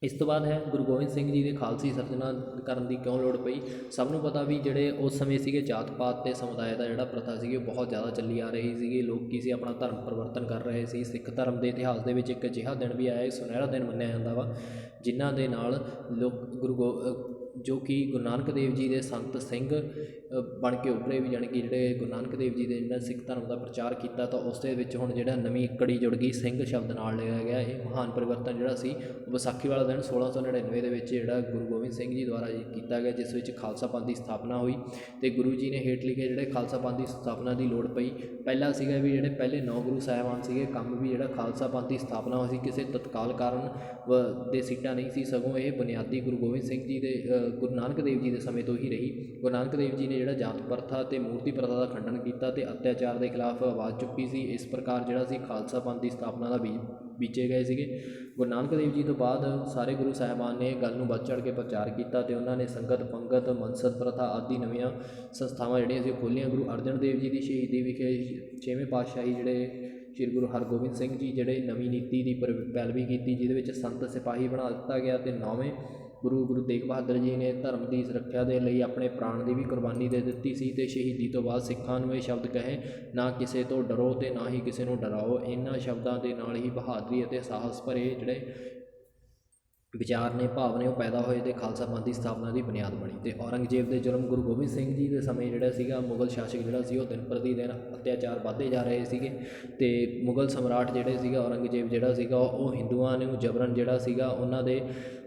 ਇਸ ਤੋਂ ਬਾਅਦ ਹੈ ਗੁਰੂ ਗੋਬਿੰਦ ਸਿੰਘ ਜੀ ਦੇ ਖਾਲਸੀ ਸਿਰਜਣਾ ਕਰਨ ਦੀ ਕਿਉਂ ਲੋੜ ਪਈ? ਸਭ ਨੂੰ ਪਤਾ ਵੀ ਜਿਹੜੇ ਉਸ ਸਮੇਂ ਸੀਗੇ ਜਾਤ ਪਾਤ ਤੇ ਸਮੁਦਾਇ ਦਾ ਜਿਹੜਾ ਪ੍ਰਥਾ ਸੀਗੀ, ਉਹ ਬਹੁਤ ਜ਼ਿਆਦਾ ਚੱਲੀ ਆ ਰਹੀ ਸੀਗੀ। ਲੋਕ ਕੀ ਸੀ, ਆਪਣਾ ਧਰਮ ਪਰਿਵਰਤਨ ਕਰ ਰਹੇ ਸੀ। ਸਿੱਖ ਧਰਮ ਦੇ ਇਤਿਹਾਸ ਦੇ ਵਿੱਚ ਇੱਕ ਅਜਿਹਾ ਦਿਨ ਵੀ ਆਇਆ ਸੁਨਹਿਰਾ ਦਿਨ ਮੰਨਿਆ ਜਾਂਦਾ ਵਾ, ਜਿਨ੍ਹਾਂ ਦੇ ਨਾਲ ਲੋਕ ਗੁਰੂ ਗੋ ਜੋ ਕਿ ਗੁਰੂ ਨਾਨਕ ਦੇਵ ਜੀ ਦੇ ਸੰਤ ਸਿੰਘ ਬਣ ਕੇ ਉੱਭਰੇ ਵੀ, ਜਾਣੀ ਕਿ ਜਿਹੜੇ ਗੁਰੂ ਨਾਨਕ ਦੇਵ ਜੀ ਦੇ ਜਿਹੜਾ ਸਿੱਖ ਧਰਮ ਦਾ ਪ੍ਰਚਾਰ ਕੀਤਾ, ਤਾਂ ਉਸ ਦੇ ਵਿੱਚ ਹੁਣ ਜਿਹੜਾ ਨਵੀਂ ਕੜੀ ਜੁੜ ਗਈ ਸਿੰਘ ਸ਼ਬਦ ਨਾਲ ਲਿਆ ਗਿਆ ਇਹ ਮਹਾਨ ਪਰਿਵਰਤਨ ਜਿਹੜਾ ਸੀ, ਉਹ ਵਿਸਾਖੀ ਵਾਲਾ ਦਿਨ 1699 ਦੇ ਵਿੱਚ ਜਿਹੜਾ ਗੁਰੂ ਗੋਬਿੰਦ ਸਿੰਘ ਜੀ ਦੁਆਰਾ ਕੀਤਾ ਗਿਆ, ਜਿਸ ਵਿੱਚ ਖਾਲਸਾ ਪੰਥ ਦੀ ਸਥਾਪਨਾ ਹੋਈ ਤੇ ਗੁਰੂ ਜੀ ਨੇ ਹੇਠ ਲਿਖੇ ਜਿਹੜੇ ਖਾਲਸਾ ਪੰਥ ਦੀ ਸਥਾਪਨਾ ਦੀ ਲੋੜ ਪਈ। ਪਹਿਲਾ ਸੀਗਾ ਵੀ ਜਿਹੜੇ ਪਹਿਲੇ ਨੌ ਗੁਰੂ ਸਾਹਿਬਾਨ ਸੀਗੇ, ਕੰਮ ਵੀ ਜਿਹੜਾ ਖਾਲਸਾ ਪੰਥ ਦੀ ਸਥਾਪਨਾ ਹੋਈ ਸੀ, ਕਿਸੇ ਤਤਕਾਲ ਕਾਰਨ ਵ- ਦੇ ਸੀਟਾਂ ਨਹੀਂ ਸੀ, ਸਗੋਂ ਇਹ ਬੁਨਿਆਦੀ ਗੁਰੂ ਗੋਬਿੰਦ ਸਿੰਘ ਜੀ ਦੇ ਗੁਰੂ ਨਾਨਕ ਦੇਵ ਜੀ ਦੇ ਸਮੇਂ ਤੋਂ ਹੀ ਰਹੀ। ਗੁਰੂ ਨਾਨਕ ਦੇਵ ਜੀ ਨੇ ਜਿਹੜਾ ਜਾਤ ਪ੍ਰਥਾ ਤੇ ਮੂਰਤੀ ਪ੍ਰਥਾ ਦਾ ਖੰਡਨ ਕੀਤਾ ਤੇ ਅਤਿਆਚਾਰ ਦੇ ਖਿਲਾਫ ਆਵਾਜ਼ ਚੁੱਕੀ ਸੀ, ਇਸ ਪ੍ਰਕਾਰ ਜਿਹੜਾ ਸੀ ਖਾਲਸਾ ਪੰਥ ਦੀ ਸਥਾਪਨਾ ਦਾ ਬੀਜ ਬੀਜੇ ਗਏ ਸੀਗੇ। ਗੁਰੂ ਨਾਨਕ ਦੇਵ ਜੀ ਤੋਂ ਬਾਅਦ ਸਾਰੇ ਗੁਰੂ ਸਾਹਿਬਾਨ ਨੇ ਗੱਲ ਨੂੰ ਵੱਧ ਚੜ੍ਹ ਕੇ ਪ੍ਰਚਾਰ ਕੀਤਾ ਤੇ ਉਹਨਾਂ ਨੇ ਸੰਗਤ, ਪੰਗਤ, ਮਨਸਦ ਪ੍ਰਥਾ ਆਦਿ ਨਵੀਆਂ ਸੰਸਥਾਵਾਂ ਜਿਹੜੀਆਂ ਸੀ ਉਹ ਖੋਲ੍ਹੀਆਂ। ਗੁਰੂ ਅਰਜਨ ਦੇਵ ਜੀ ਦੀ ਸ਼ਹੀਦੀ ਵਿਖੇ ਛੇਵੇਂ ਪਾਤਸ਼ਾਹੀ ਜਿਹੜੇ ਸ੍ਰੀ ਗੁਰੂ ਹਰਗੋਬਿੰਦ ਸਿੰਘ ਜੀ, ਜਿਹੜੇ ਨਵੀਂ ਨੀਤੀ ਦੀ ਪਰ- ਪੈਰਵੀ ਕੀਤੀ, ਜਿਹਦੇ ਵਿੱਚ ਸੰਤ ਸਿਪਾਹੀ ਬਣਾ ਦਿੱਤਾ ਗਿਆ ਤੇ ਨੌਵੇਂ ਗੁਰੂ ਗੁਰੂ ਤੇਗ ਬਹਾਦਰ ਜੀ ਨੇ ਧਰਮ ਦੀ ਸੁਰੱਖਿਆ ਦੇ ਲਈ ਆਪਣੇ ਪ੍ਰਾਣ ਦੀ ਵੀ ਕੁਰਬਾਨੀ ਦੇ ਦਿੱਤੀ ਸੀ ਤੇ ਸ਼ਹੀਦੀ ਤੋਂ ਬਾਅਦ ਸਿੱਖਾਂ ਨੂੰ ਇਹ ਸ਼ਬਦ ਕਹੇ, ਨਾ ਕਿਸੇ ਤੋਂ ਡਰੋ ਤੇ ਨਾ ਹੀ ਕਿਸੇ ਨੂੰ ਡਰਾਓ। ਇਹਨਾਂ ਸ਼ਬਦਾਂ ਦੇ ਨਾਲ ਹੀ ਬਹਾਦਰੀ ਅਤੇ ਸਾਹਸ ਭਰੇ ਜਿਹੜੇ ਵਿਚਾਰ ਨੇ, ਭਾਵ ਨੇ ਉਹ ਪੈਦਾ ਹੋਏ ਤੇ ਖਾਲਸਾ ਪੰਥ ਦੀ ਸਥਾਪਨਾ ਦੀ ਬੁਨਿਆਦ ਬਣੀ ਤੇ ਔਰੰਗਜ਼ੇਬ ਦੇ ਜ਼ੁਲਮ ਗੁਰੂ ਗੋਬਿੰਦ ਸਿੰਘ ਜੀ ਦੇ ਸਮੇਂ ਜਿਹੜਾ ਸੀਗਾ, ਮੁਗਲ ਸ਼ਾਸਕ ਜਿਹੜਾ ਸੀ ਉਹ ਦਿਨ ਪ੍ਰਤੀ ਦਿਨ ਅਤਿਆਚਾਰ ਵਧਦੇ ਜਾ ਰਹੇ ਸੀਗੇ ਤੇ ਮੁਗਲ ਸਮਰਾਟ ਜਿਹੜੇ ਸੀਗਾ, ਔਰੰਗਜ਼ੇਬ ਜਿਹੜਾ ਸੀਗਾ, ਉਹ ਹਿੰਦੂਆਂ ਨੂੰ, ਜਬਰਨ ਜਿਹੜਾ ਸੀਗਾ, ਉਹਨਾਂ ਦੇ